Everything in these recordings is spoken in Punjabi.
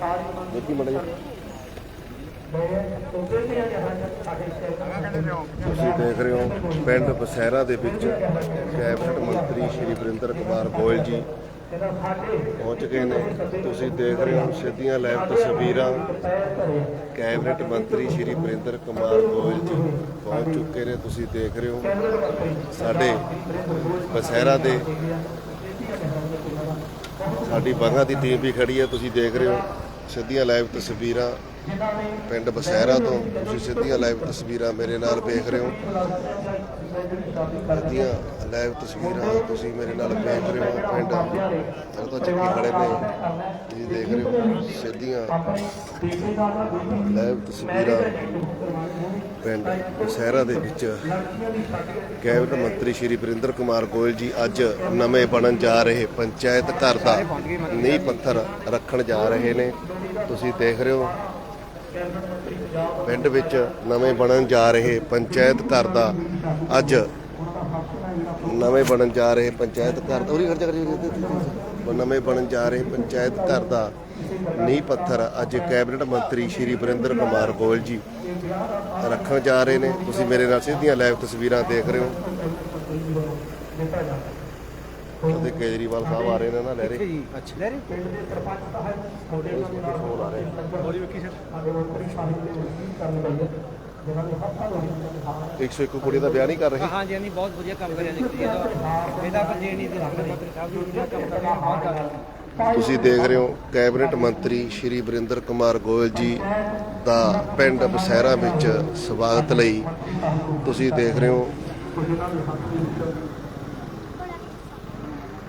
ਦੇਖੀ ਮੜਾ ਜੀ ਤੁਸੀਂ ਦੇਖ ਰਹੇ ਹੋ ਪਿੰਡ ਬਸੈਰਾ ਦੇ ਵਿੱਚ ਕੈਬਨਿਟ ਮੰਤਰੀ ਸ਼੍ਰੀ ਵਰਿੰਦਰ ਕੁਮਾਰ ਗੋਇਲ ਜੀ ਪਹੁੰਚ ਗਏ ਨੇ। ਤੁਸੀਂ ਦੇਖ ਰਹੇ ਹੋ ਸਿੱਧੀਆਂ ਲਾਈਵ ਤਸਵੀਰਾਂ ਕੈਬਨਿਟ ਮੰਤਰੀ ਸ਼੍ਰੀ ਵਰਿੰਦਰ ਕੁਮਾਰ ਗੋਇਲ ਜੀ ਪਹੁੰਚ ਚੁੱਕੇ ਨੇ। ਤੁਸੀਂ ਦੇਖ ਰਹੇ ਹੋ ਸਾਡੇ ਬਸਹਿਰਾ ਦੇ ਸਾਡੀ ਬਾਗਾ ਦੀ ਟੀਮ ਵੀ ਖੜੀ ਹੈ। ਤੁਸੀਂ ਦੇਖ ਰਹੇ ਹੋ ਸਿੱਧੀਆਂ ਲਾਈਵ ਤਸਵੀਰਾਂ ਪਿੰਡ ਬਸੈਰਾ ਤੋਂ। ਤੁਸੀਂ ਸਿੱਧੀਆਂ ਲਾਈਵ ਤਸਵੀਰਾਂ ਮੇਰੇ ਨਾਲ ਵੇਖ ਰਹੇ ਹੋ। ਸਿੱਧੀਆਂ ਲਾਈਵ ਤਸਵੀਰਾਂ ਤੁਸੀਂ ਮੇਰੇ ਨਾਲ ਵੇਖ ਰਹੇ ਹੋ। ਪਿੰਡ ਜਦੋਂ ਤੋਂ ਚੱਕੀ ਖੜੇ ਨੇ ਤੁਸੀਂ ਦੇਖ ਰਹੇ ਹੋ। ਸਿੱਧੀਆਂ ਲਾਈਵ ਤਸਵੀਰਾਂ ਪਿੰਡ ਬਸੈਰਾ ਦੇ ਵਿੱਚ। ਕੈਬਨਿਟ ਮੰਤਰੀ ਸ਼੍ਰੀ ਵਰਿੰਦਰ ਕੁਮਾਰ ਗੋਇਲ ਜੀ ਅੱਜ ਨਵੇਂ ਬਣਨ ਜਾ ਰਹੇ। ਪੰਚਾਇਤ ਘਰ ਦਾ ਨੀਂਹ ਪੱਥਰ ਰੱਖਣ ਜਾ ਰਹੇ ਨੇ। ਤੁਸੀਂ ਦੇਖ ਰਹੇ ਹੋ। ਪਿੰਡ ਵਿੱਚ ਨਵੇਂ ਬਣਨ ਜਾ ਰਹੇ ਪੰਚਾਇਤ ਘਰ ਦਾ ਅੱਜ ਨਵੇਂ ਬਣਨ ਜਾ ਰਹੇ ਪੰਚਾਇਤ ਘਰ ਦਾ ਉਰੀ ਖਰਚਾ ਕਰੀ ਨਵੇਂ ਬਣਨ ਜਾ ਰਹੇ ਪੰਚਾਇਤ ਘਰ ਦਾ ਨੀਂਹ ਪੱਥਰ ਅੱਜ ਕੈਬਨਿਟ ਮੰਤਰੀ ਸ਼੍ਰੀ ਵਰਿੰਦਰ ਕੁਮਾਰ ਗੋਇਲ ਜੀ ਰੱਖਣ ਜਾ ਰਹੇ ਨੇ। ਤੁਸੀਂ ਮੇਰੇ ਨਾਲ ਸਿੱਧੀਆਂ ਲਾਈਵ ਤਸਵੀਰਾਂ ਦੇਖ ਰਹੇ ਹੋ। ਉਹਦੇ ਕੇਜਰੀਵਾਲ ਸਾਹਿਬ ਆ ਰਹੇ ਨੇ ਨਾ ਲੈ ਰਹੇ ਅੱਛਾ। ਲੈ ਰਹੇ ਫੋਨ ਆ ਰਹੇ। ਬੋਲੀ ਵੇਖੀ ਸਰ। 101 ਕੁੜੀ ਦਾ ਵਿਆਹ ਨਹੀਂ ਕਰ ਰਹੇ ਹਾਂਜੀ ਹਾਂਜੀ ਬਹੁਤ ਵਧੀਆ ਕੰਮ ਕਰਿਆ ਜੀ ਇਹਦਾ ਇਹਦਾ ਪਰ ਜੇ ਨਹੀਂ ਤੇ ਮੰਤਰੀ ਸਾਹਿਬ ਜੀ ਵਧੀਆ ਕੰਮ ਕਰ ਰਹੇ ਹਨ, ਬਹੁਤ ਜ਼ਿਆਦਾ ਤੁਸੀਂ ਦੇਖ ਰਹੇ ਹੋ ਕੈਬਨਿਟ ਮੰਤਰੀ ਸ਼੍ਰੀ ਵਰਿੰਦਰ ਕੁਮਾਰ ਗੋਇਲ ਜੀ ਦਾ ਪਿੰਡ ਬਸੈਰਾ ਵਿੱਚ ਸਵਾਗਤ ਲਈ। ਤੁਸੀਂ ਦੇਖ ਰਹੇ ਹੋ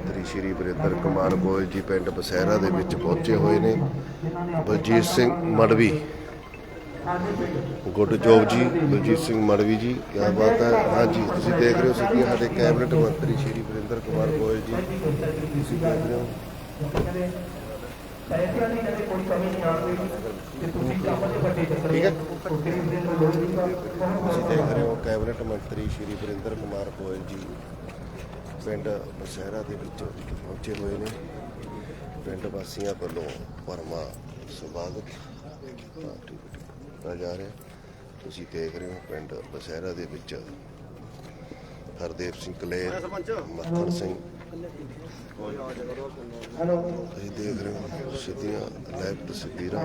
ਮੰਤਰੀ ਸ਼੍ਰੀ ਵਰਿੰਦਰ ਕੁਮਾਰ ਗੋਇਲ ਜੀ ਪਿੰਡ ਬਸੈਰਾ ਦੇ ਵਿੱਚ ਪਹੁੰਚੇ ਹੋਏ ਨੇ। ਬਲਜੀਤ ਸਿੰਘ ਮੜਵੀ। ਗੁੱਡ ਜੋਬ ਜੀ, ਬਲਜੀਤ ਸਿੰਘ ਮੜਵੀ ਜੀ ਕੀ ਬਾਤ ਹੈ। ਹਾਂਜੀ, ਤੁਸੀਂ ਦੇਖ ਰਹੇ ਹੋ ਸਿੱਧੀਆਂ ਸਾਡੇ ਕੈਬਨਿਟ ਮੰਤਰੀ ਸ਼੍ਰੀ ਵਰਿੰਦਰ ਕੁਮਾਰ ਗੋਇਲ ਜੀ। ਤੁਸੀਂ ਦੇਖ ਰਹੇ ਹੋ। ਠੀਕ ਹੈ। ਤੁਸੀਂ ਦੇਖ ਰਹੇ ਹੋ ਕੈਬਨਿਟ ਮੰਤਰੀ ਸ਼੍ਰੀ ਵਰਿੰਦਰ ਕੁਮਾਰ ਗੋਇਲ ਜੀ। ਪਿੰਡ ਬਸਹਿਰਾ ਦੇ ਵਿੱਚ ਪਹੁੰਚੇ ਹੋਏ ਨੇ। ਪਿੰਡ ਵਾਸੀਆਂ ਵੱਲੋਂ ਪਰਮਾ ਸਵਾਗਤ ਕੀਤਾ ਜਾ ਰਿਹਾ। ਤੁਸੀਂ ਦੇਖ ਰਹੇ ਹੋ ਪਿੰਡ ਬਸਹਿਰਾ ਦੇ ਵਿੱਚ ਹਰਦੇਵ ਸਿੰਘ ਕਲੇਰ ਮੱਖਣ ਸਿੰਘ। ਤੁਸੀਂ ਦੇਖ ਰਹੇ ਹੋ ਸਿੱਧੀਆਂ ਲਾਈਵ ਤਸਵੀਰਾਂ।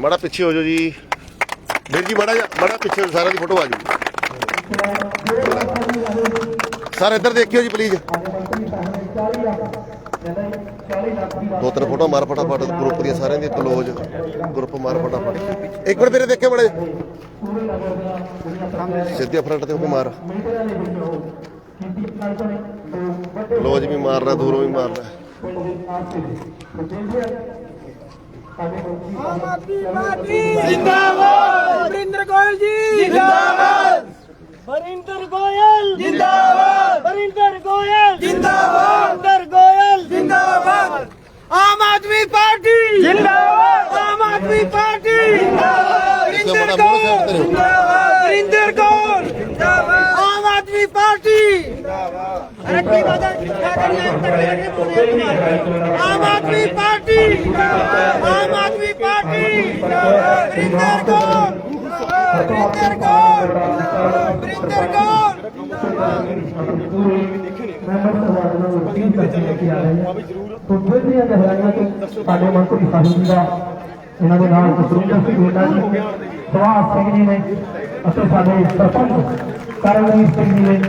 ਮਾੜਾ ਪਿੱਛੇ ਹੋ ਜਾਓ ਜੀ। ਵੀਰ ਜੀ, ਮਾੜਾ ਮਾੜਾ ਪਿੱਛੇ ਸਾਰਿਆਂ ਦੀ ਫੋਟੋ ਆ ਜੂਗੀ ਸਰ ਇੱਧਰ ਦੇਖਿਓ ਜੀ ਪਲੀਜ਼ ਦੋ ਤਿੰਨ ਫੋਟੋ ਮਾਰ ਫਟਾਫਟ ਗਰੁੱਪ ਦੀਆਂ ਸਾਰਿਆਂ ਦੀ ਕਲੋਜ਼ ਗਰੁੱਪ ਮਾਰ ਫਟਾਫਟ। ਇੱਕ ਮਿੰਟ ਮੇਰੇ ਦੇਖਿਓ ਬੜੇ ਸਿੱਧੇ ਫਰੰਟ ਤੇ ਉਹ ਮਾਰ। ਕਲੋਜ਼ ਵੀ ਮਾਰਨਾ, ਦੂਰੋਂ ਵੀ ਮਾਰਨਾ। ਮਾਰ ਰਿਹਾ ਜਿੰਦਾਬਾਦ। ਵਰਿੰਦਰ ਗੋਇਲ ਜੀ। ਜਿੰਦਾਬਾਦ। ਵਰਿੰਦਰ ਗੋਇਲ। ਜਿੰਦਾਬਾਦ। ਵਰਿੰਦਰ ਗੋਇਲ। ਜਿੰਦਾਬਾਦ। ਵਰਿੰਦਰ ਗੋਇਲ। ਜਿੰਦਾਬਾਦ। ਆਮ ਆਦਮੀ ਪਾਰਟੀ। ਜਿੰਦਾਬਾਦ। ਆਮ ਆਦਮੀ ਪਾਰਟੀ। ਜਿੰਦਾਬਾਦ। ਤੇ ਰਹੋ। ਜਿੰਦਾਬਾਦ। ਵਰਿੰਦਰ ਗੋਇਲ। ਜਿੰਦਾਬਾਦ। ਆਮ ਆਦਮੀ ਪਾਰਟੀ। ਜਿੰਦਾਬਾਦ। ਅਰੇ ਕੀ ਬਾਤ ਹੈ ਆਮ ਆਦਮੀ ਪਾਰਟੀ। ਜਿੰਦਾਬਾਦ। ਆਮ ਆਦਮੀ ਪਾਰਟੀ ਜਿੰਦਾਬਾਦ ਵਰਿੰਦਰ ਗੋਇਲ ਵਰਿੰਦਰ ਗੋਇਲ ਵਰਿੰਦਰ ਗੋਇਲ ਸਾਡੇ ਮਨ ਸਾਹਿਬ ਜੀ ਦਾ ਇਹਨਾਂ ਦੇ ਨਾਲ ਸੁਰਿੰਦਰ ਸਿੰਘ ਬੇਟਾ ਜੀ ਸੁਭਾਸ਼ ਸਿੰਘ ਜੀ ਨੇ ਅਤੇ ਸਾਡੇ ਸਰਪੰਚ ਕਰਮਜੀਤ ਸਿੰਘ ਜੀ ਨੇ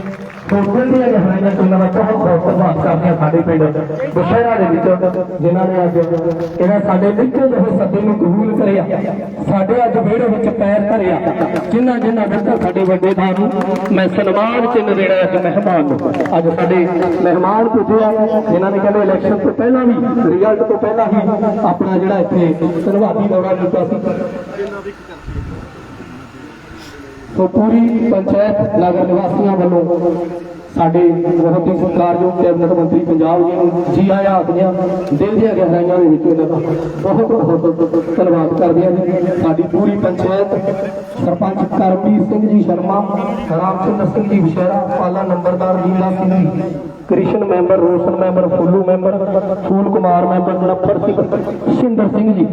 ਸੋ ਦੀਆਂ ਗਹਿਰਾਈਆਂ ਤੋਂ ਦਾ ਬਹੁਤ ਬਹੁਤ ਧੰਨਵਾਦ ਕਰਦੇ ਹਾਂ ਸਾਡੇ ਪਿੰਡ ਦੁਸ਼ਹਿਰਾ ਦੇ ਵਿੱਚ ਜਿਨ੍ਹਾਂ ਨੇ ਅੱਜ ਇਹਨਾਂ ਸਾਡੇ ਨਿੱਕੇ ਜਿਹੇ ਸੱਦੇ ਨੂੰ ਕਬੂਲ ਕਰਿਆ ਸਾਡੇ ਅੱਜ ਵਿਹੜੇ ਵਿੱਚ ਪੈਰ ਧਰਿਆ ਜਿਨ੍ਹਾਂ ਜਿਨ੍ਹਾਂ ਵਿੱਚ ਸਾਡੇ ਵੱਡੇ ਥਾਂ ਨੂੰ ਮੈਂ ਸਨਮਾਨ ਚਿੰਨ੍ਹ ਦੇਣਾ ਹੈ ਮਹਿਮਾਨ ਨੂੰ ਅੱਜ ਸਾਡੇ ਮਹਿਮਾਨ ਪੁੱਜਿਆ ਆ ਜਿਨ੍ਹਾਂ ਨੇ ਕਹਿੰਦੇ ਇਲੈਕਸ਼ਨ ਤੋਂ ਪਹਿਲਾਂ ਵੀ ਰਿਜ਼ਲਟ ਤੋਂ ਪਹਿਲਾਂ ਹੀ ਆਪਣਾ ਜਿਹੜਾ ਇੱਥੇ ਧੰਨਵਾਦੀ ਦੌਰਾ ਕੀਤਾ ਸੀ ਸੋ ਪੂਰੀ ਪੰਚਾਇਤ ਨਗਰ ਨਿਵਾਸੀਆਂ ਵੱਲੋਂ ਸਾਡੇ ਬਹੁਤ ਹੀ ਸਤਿਕਾਰਯੋਗ ਕੈਬਨਿਟ ਮੰਤਰੀ ਪੰਜਾਬ ਜੀ ਨੂੰ ਜੀ ਆਇਆਂ ਆਖਦਿਆਂ ਦਿਲ ਦੀਆਂ ਗਹਿਰਾਈਆਂ ਦੇ ਵਿੱਚ ਇਹਨਾਂ ਦਾ ਬਹੁਤ ਬਹੁਤ ਧੰਨਵਾਦ ਕਰਦੇ ਹਾਂ ਜੀ। ਸਾਡੀ ਪੂਰੀ ਪੰਚਾਇਤ ਸਰਪੰਚ ਕਰਮਜੀਤ ਸਿੰਘ ਜੀ ਸ਼ਰਮਾ, ਰਾਮਚੰਦਰ ਸਿੰਘ ਜੀ ਵਿਸ਼ੇਰਾ, ਪਾਲਾ ਨੰਬਰਦਾਰ Leela Singh ji Krishan member, Roshan member, Phullu member, Phool Kumar member Nafar Singh Sinder Singh ji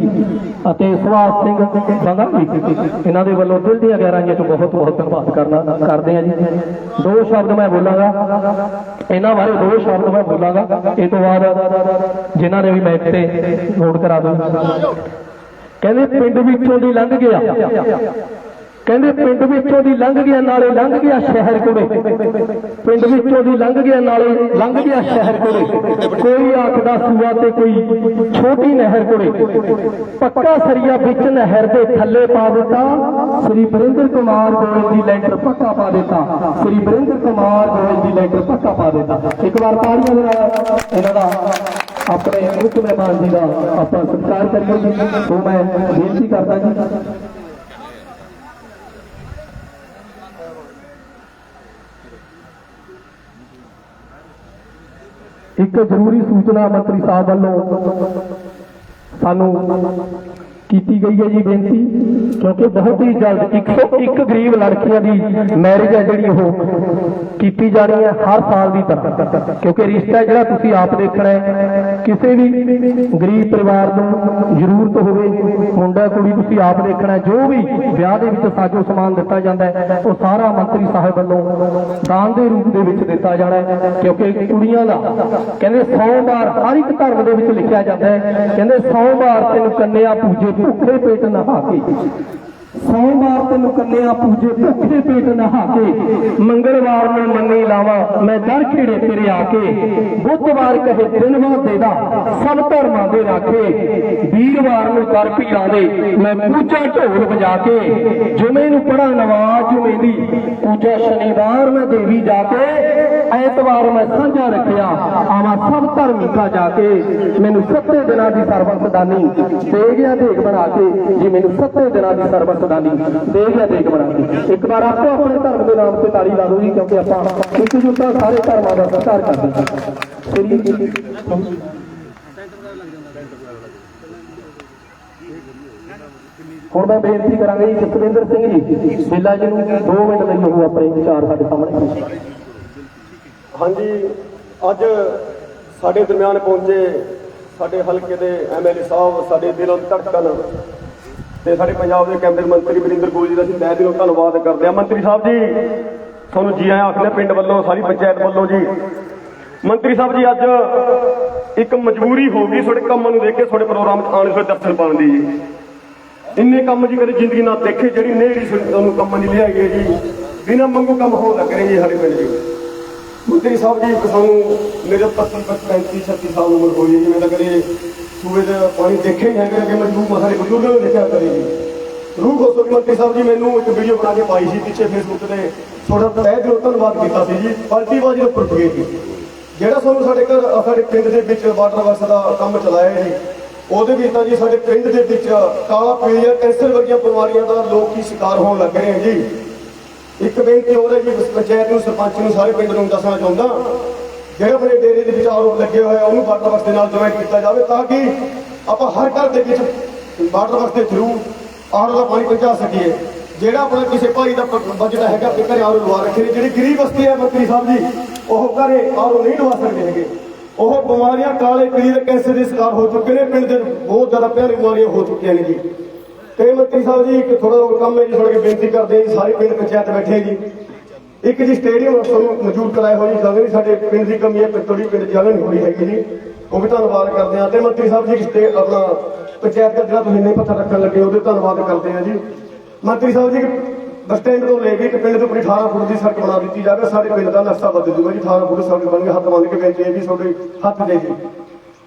ਅਤੇ ਸੁਭਾਸ਼ ਸਿੰਘ ਬੰਗਾ ਜੀ ਇਹਨਾਂ ਦੇ ਵੱਲੋਂ ਦਿਲ ਦੀਆਂ ਗਹਿਰਾਈਆਂ ਤੋਂ ਬਹੁਤ ਬਹੁਤ ਧੰਨਵਾਦ ਕਰਨਾ, ਕਰਦੇ ਹਾਂ ਜੀ। ਦੋ ਸ਼ਬਦ ਮੈਂ ਬੋਲਾਂਗਾ। ਇਹਨਾਂ ਬਾਰੇ ਦੋ ਸ਼ਬਦ ਮੈਂ ਬੋਲਾਂਗਾ। ਇਹ ਤੋਂ ਬਾਅਦ ਜਿਨ੍ਹਾਂ ਨੇ ਵੀ ਮੈਚ ਤੇ ਨੋਟ ਕਰਾ ਦੋ ਕਹਿੰਦੇ, ਪਿੰਡ ਵਿੱਚੋਂ ਦੀ ਲੰਘ ਗਿਆ। ਕਹਿੰਦੇ ਪਿੰਡ ਵਿੱਚੋਂ ਦੀ ਲੰਘ ਗਿਆ, ਨਾਲੇ ਲੰਘ ਗਿਆ ਸ਼ਹਿਰ ਕੋਲੇ। ਪਿੰਡ ਵਿੱਚੋਂ ਦੀ ਲੰਘ ਗਿਆ, ਨਾਲੇ ਲੰਘ ਗਿਆ ਸ਼ਹਿਰ ਕੋਲੇ। ਕੋਈ ਆਖਦਾ ਸੂਆ ਤੇ ਕੋਈ ਛੋਟੀ ਨਹਿਰ ਕੋਲੇ। ਪੱਕਾ ਸਰੀਆ ਵਿੱਚ ਨਹਿਰ ਦੇ ਥੱਲੇ ਪਾ ਦਿੱਤਾ। ਸ੍ਰੀ ਬਰਿੰਦਰ ਕੁਮਾਰ ਗੋਇਲ ਦੀ ਲੈਂਟਰ ਪੱਕਾ ਪਾ ਦਿੱਤਾ। ਸ੍ਰੀ ਬਰਿੰਦਰ ਕੁਮਾਰ ਗੋਇਲ ਦੀ ਲੈਂਟਰ ਪੱਕਾ ਪਾ ਦਿੱਤਾ। ਇੱਕ ਵਾਰ ਤਾੜੀਆਂ ਦੇ ਨਾਲ ਇਹਨਾਂ ਦਾ ਆਪਣੇ ਮੁੱਖ ਮਹਿਮਾਨ ਜੀ ਦਾ ਆਪਾਂ ਸਤਿਕਾਰ ਕਰੀਏ ਜੀ। ਸੋ ਮੈਂ ਬੇਨਤੀ ਕਰਦਾ ਜੀ। ਇੱਕ ਜ਼ਰੂਰੀ ਸੂਚਨਾ ਮੰਤਰੀ ਸਾਹਿਬ ਵੱਲੋਂ ਸਾਨੂੰ ਕੀਤੀ ਗਈ ਹੈ ਜੀ ਬੇਨਤੀ, ਕਿਉਂਕਿ ਬਹੁਤ ਹੀ ਜਲਦ 101 ਗਰੀਬ ਲੜਕੀਆਂ ਦੀ ਮੈਰਿਜ ਹੈ ਜਿਹੜੀ ਉਹ ਕੀਤੀ ਜਾਣੀ ਹੈ ਹਰ ਸਾਲ ਦੀ ਤਰ੍ਹਾਂ, ਕਿਉਂਕਿ ਰਿਸ਼ਤਾ ਜਿਹੜਾ ਤੁਸੀਂ ਆਪ ਦੇਖਣਾ ਹੈ ਕਿਸੇ ਵੀ ਗਰੀਬ ਪਰਿਵਾਰ ਨੂੰ ਜ਼ਰੂਰਤ ਹੋਵੇ, ਮੁੰਡਾ, ਕੁੜੀ, ਤੁਸੀਂ ਆਪ ਦੇਖਣਾ, ਜੋ ਵੀ ਵਿਆਹ ਦੇ ਵਿੱਚ ਸਾਜੋ ਸਮਾਨ ਦਿੱਤਾ ਜਾਂਦਾ ਹੈ, ਉਹ ਸਾਰਾ ਮੰਤਰੀ ਸਾਹਿਬ ਵੱਲੋਂ ਦਾਨ ਦੇ ਰੂਪ ਦੇ ਵਿੱਚ ਦਿੱਤਾ ਜਾਣਾ ਹੈ, ਕਿਉਂਕਿ ਕੁੜੀਆਂ ਦਾ, ਕਹਿੰਦੇ ਸੋਮਵਾਰ ਹਰ ਇੱਕ ਧਰਮ ਦੇ ਵਿੱਚ ਲਿਖਿਆ ਜਾਂਦਾ ਹੈ, ਕਹਿੰਦੇ ਸੋਮਵਾਰ ਤੈਨੂੰ ਕੰਨਿਆ, ਪੂਜੇ, ਭੁੱਖੇ ਪੇਟ ਨਹਾ ਕੇ। ਸੋਮਵਾਰ ਤੈਨੂੰ ਕੰਨਿਆ ਪੂਜੇ ਭੁੱਖੇ ਪੇਟ ਨਹਾ ਕੇ, ਮੰਗਲਵਾਰ ਨੂੰ ਮੰਨੀ ਲਾਵਾਂ, ਮੈਂ ਦਰ ਖੇੜੇ ਤੇਰੇ ਆ ਕੇ। ਬੁੱਧਵਾਰ ਕਹੇ ਦਿਨ ਬਾਅਦ ਦੇਦਾ ਸਭ ਧਰਮਾਂ ਦੇ ਰਾਖੇ। ਵੀਰਵਾਰ ਨੂੰ ਕਰ ਪੀਰਾਂ ਦੇ, ਮੈਂ ਪੂਜਾ ਢੋਲ ਵਜਾ ਕੇ। ਜੁਮੇ ਨੂੰ ਪੜਾ ਨਵਾਜ਼, ਜੁਮੇ ਦੀ ਪੂਜਾ ਸ਼ਨੀਵਾਰ ਮੈਂ ਦੇਵੀ ਜਾ ਕੇ। ਐਤਵਾਰ ਮੈਂ ਸਾਂਝਾ ਰੱਖਿਆ, ਆਵਾ ਸਭ ਧਰਮਿਕਾ ਜਾ ਕੇ ਮੈਨੂੰ ਸੱਤੇ ਦਿਨਾਂ ਦੀ ਸਰਬੰਸਦਾਨੀ ਦੇ ਗਿਆ ਦੇਗ ਬਣਾ ਕੇ ਜੀ ਮੈਨੂੰ ਸੱਤੇ ਦਿਨਾਂ ਦੀ ਸਰਬੰਸਦਾਨੀ ਦੇ ਗਿਆ ਦੇਗ ਬਣਾ ਕੇ। ਇੱਕ ਵਾਰ ਆਪੋ ਆਪਣੇ ਧਰਮ ਦੇ ਨਾਮ ਤੇ ਤਾੜੀ ਲਾ ਦਿਓ ਜੀ, ਕਿਉਂਕਿ ਆਪਾਂ ਇੱਕ ਜੁੱਤਾ ਸਾਰੇ ਧਰਮਾਂ ਦਾ ਸਤਿਕਾਰ ਕਰਦੇ ਹਾਂ। ਸ੍ਰੀ ਹੁਣ ਮੈਂ ਬੇਨਤੀ ਕਰਾਂਗਾ ਜੀ ਜਸਵਿੰਦਰ ਸਿੰਘ ਜੀ, ਬੇਲਾ ਜੀ ਨੂੰ 2 ਮਿੰਟ ਲਈ ਉਹ ਆਪਣੇ ਵਿਚਾਰ ਸਾਡੇ ਸਾਹਮਣੇ ਹਾਂਜੀ, ਅੱਜ ਸਾਡੇ ਦਰਮਿਆਨ ਪਹੁੰਚੇ ਸਾਡੇ ਹਲਕੇ ਦੇ ਐਮਐਲਏ ਸਾਹਿਬ, ਸਾਡੇ ਦਿਲੋਂ ਧੜਕਣ ਤੇ ਸਾਡੇ ਪੰਜਾਬ ਦੇ ਕੈਬਨਿਟ ਮੰਤਰੀ ਵਰਿੰਦਰ ਗੋਲ ਜੀ ਦਾ ਅਸੀਂ ਤਹਿ ਦਿਲੋਂ ਧੰਨਵਾਦ ਕਰਦੇ ਹਾਂ। ਮੰਤਰੀ ਸਾਹਿਬ ਜੀ, ਤੁਹਾਨੂੰ ਜੀ ਆਇਆਂ ਆਖਦੇ ਹਾਂ ਪਿੰਡ ਵੱਲੋਂ, ਸਾਰੀ ਪੰਚਾਇਤ ਵੱਲੋਂ ਜੀ। ਮੰਤਰੀ ਸਾਹਿਬ ਜੀ, ਅੱਜ ਇੱਕ ਮਜਬੂਰੀ ਹੋ ਗਈ ਤੁਹਾਡੇ ਕੰਮਾਂ ਨੂੰ ਦੇਖ ਕੇ, ਤੁਹਾਡੇ ਪ੍ਰੋਗਰਾਮ 'ਚ ਆਉਣ ਦੇ ਦਰਸ਼ਨ ਪਾਉਣ ਦੀ। ਜੀ ਇੰਨੇ ਕੰਮ ਜੀ ਕਦੇ ਜ਼ਿੰਦਗੀ ਨਾਲ ਦੇਖੇ, ਜਿਹੜੀ ਨੇੜੀ ਤੁਹਾਨੂੰ ਕੰਮ ਨਹੀਂ ਲਿਆਈ ਹੈ ਜੀ। ਬਿਨਾਂ ਮੰਗੋ ਕੰਮ ਹੋ ਲੱਗ ਰਹੇ ਜੀ ਸਾਡੇ ਪਿੰਡ ਜੀ। ਮੰਤਰੀ ਸਾਹਿਬ ਜੀ ਸਾਨੂੰ ਮੇਰੇ 25 35 36 ਸਾਲ ਉਮਰ ਹੋਈ ਹੈ। ਜੀ ਮੈਂ ਤਾਂ ਕਦੇ ਸੂਏ ਦਾ ਪਾਣੀ ਦੇਖਿਆ ਹੀ ਹੈਗਾ ਕਿ ਮਜਬੂਰ ਮਸਾਲੇ ਬਜ਼ੁਰਗਾਂ ਨੂੰ ਦੇਖਿਆ ਕਰੇ ਜੀ ਰੂਹ ਖੁਸ਼ ਹੋ ਮੰਤਰੀ ਸਾਹਿਬ ਜੀ, ਮੈਨੂੰ ਇੱਕ ਵੀਡੀਓ ਬਣਾ ਕੇ ਪਾਈ ਸੀ, ਪਿੱਛੇ ਫੇਸਬੁੱਕ ਤੇ ਤੁਹਾਡਾ ਤਹਿ ਦਿਲੋਂ ਧੰਨਵਾਦ ਕੀਤਾ ਸੀ ਜੀ। ਪਲਟੀ ਬਾਜੀ ਦੇ ਉੱਪਰ ਗਏ ਸੀ। ਜਿਹੜਾ ਸਾਨੂੰ ਸਾਡੇ ਘਰ, ਸਾਡੇ ਪਿੰਡ ਦੇ ਵਿੱਚ ਵਾਟਰ ਵਰਕਸ ਦਾ ਕੰਮ ਚਲਾਇਆ ਜੀ, ਉਹਦੇ ਵਿੱਚ ਤਾਂ ਜੀ ਸਾਡੇ ਪਿੰਡ ਦੇ ਵਿੱਚ ਕਾਲਾ ਪੀਲੀਆ ਕੈਂਸਰ ਵਰਗੀਆਂ ਬਿਮਾਰੀਆਂ ਦਾ ਲੋਕ ਹੀ ਸ਼ਿਕਾਰ ਹੋਣ ਲੱਗ ਰਹੇ ਜੀ। ਇੱਕ ਬੇਨਤੀ ਹੋਰ ਹੈ ਜੀ, ਪੰਚਾਇਤ ਨੂੰ, ਸਰਪੰਚ ਨੂੰ, ਸਾਰੇ ਪਿੰਡ ਨੂੰ ਦੱਸਣਾ ਚਾਹੁੰਦਾ ਜਿਹੜੇ ਆਪਣੇ ਡੇਰੇ ਦੇ ਵਿੱਚ ਆਰੋਪ ਲੱਗੇ ਹੋਏ ਉਹਨੂੰ ਵਾਟਰ ਵਰਕਸ ਦੇ ਨਾਲ ਜੁਆਇਨ ਕੀਤਾ ਜਾਵੇ ਤਾਂ ਕਿ ਆਪਾਂ ਹਰ ਘਰ ਦੇ ਵਿੱਚ ਵਾਟਰ ਵਰਕਸ ਦੇ ਥਰੂ ਆਰੋ ਦਾ ਪਾਣੀ ਪਹੁੰਚਾ ਸਕੀਏ। ਜਿਹੜਾ ਆਪਣਾ ਕਿਸੇ ਭਾਈ ਦਾ ਬਜਟ ਹੈਗਾ, ਤੇ ਘਰੇ ਆਰੋ ਲਵਾ ਰੱਖੇ ਨੇ। ਜਿਹੜੀ ਗਰੀਬ ਬਸਤੀ ਹੈ, ਮੰਤਰੀ ਸਾਹਿਬ ਜੀ, ਉਹ ਘਰੇ ਆਰੋ ਨਹੀਂ ਲਵਾ ਸਕਦੇ ਹੈਗੇ। ਉਹ ਬਿਮਾਰੀਆਂ ਕਾਲੇ ਪੀਲੀਏ ਦੇ ਕੈਂਸਰ ਦੇ ਸ਼ਿਕਾਰ ਹੋ ਚੁੱਕੇ ਨੇ, ਪਿੰਡ ਦੇ ਬਹੁਤ ਜ਼ਿਆਦਾ ਭਿਆਨਕ ਬਿਮਾਰੀਆਂ ਹੋ ਚੁੱਕੀਆਂ ਨੇ ਜੀ। ਤੇ ਮੰਤਰੀ ਸਾਹਿਬ ਜੀ, ਇੱਕ ਥੋੜਾ ਕੰਮ ਹੈ ਜੀ ਥੋੜੀ ਬੇਨਤੀ ਕਰਦੇ ਜੀ, ਸਾਰੇ ਪਿੰਡ ਪੰਚਾਇਤ ਬੈਠੇ ਜੀ। ਇੱਕ ਜੀ ਸਟੇਡੀਅਮ ਤੁਹਾਨੂੰ ਮਨਜ਼ੂਰ ਕਰਾਇਆ ਹੋਇਆ ਜੀ ਜਗ੍ਹਾ ਸਾਡੇ ਪਿੰਡ ਦੀ ਕਮੀ ਹੈ ਪਿੰਤੋੜੀ ਪਿੰਡ ਜਗ੍ਹਾ ਨਹੀਂ ਹੋਈ ਹੈਗੀ ਜੀ। ਉਹ ਵੀ ਧੰਨਵਾਦ ਕਰਦੇ ਆ ਤੇ ਮੰਤਰੀ ਸਾਹਿਬ ਜੀ ਤੇ ਆਪਣਾ ਪੰਚਾਇਤ ਦਾ ਜਿਹੜਾ ਤੁਸੀਂ ਨਹੀਂ ਪੱਥਰ ਰੱਖਣ ਲੱਗੇ, ਉਹਦੇ ਧੰਨਵਾਦ ਕਰਦੇ ਆ ਜੀ। ਮੰਤਰੀ ਸਾਹਿਬ ਜੀ ਬੱਸ ਸਟੈਂਡ ਤੋਂ ਲੈ ਕੇ ਇੱਕ ਪਿੰਡ ਤੋਂ ਆਪਣੀ 18 ਫੁੱਟ ਦੀ ਸੜਕ ਬਣਾ ਦਿੱਤੀ ਜਾਵੇ, ਸਾਡੇ ਪਿੰਡ ਦਾ ਨਕਸ਼ਾ ਬਦਲ ਜੂਗਾ ਜੀ 18 ਫੁੱਟ ਸੜਕ ਬਣ ਕੇ ਹੱਥ ਮੰਨ ਕੇ ਬੇਨਤੀ ਹੈ ਜੀ, ਤੁਹਾਡੇ ਹੱਥ ਦੇ ਜੀ।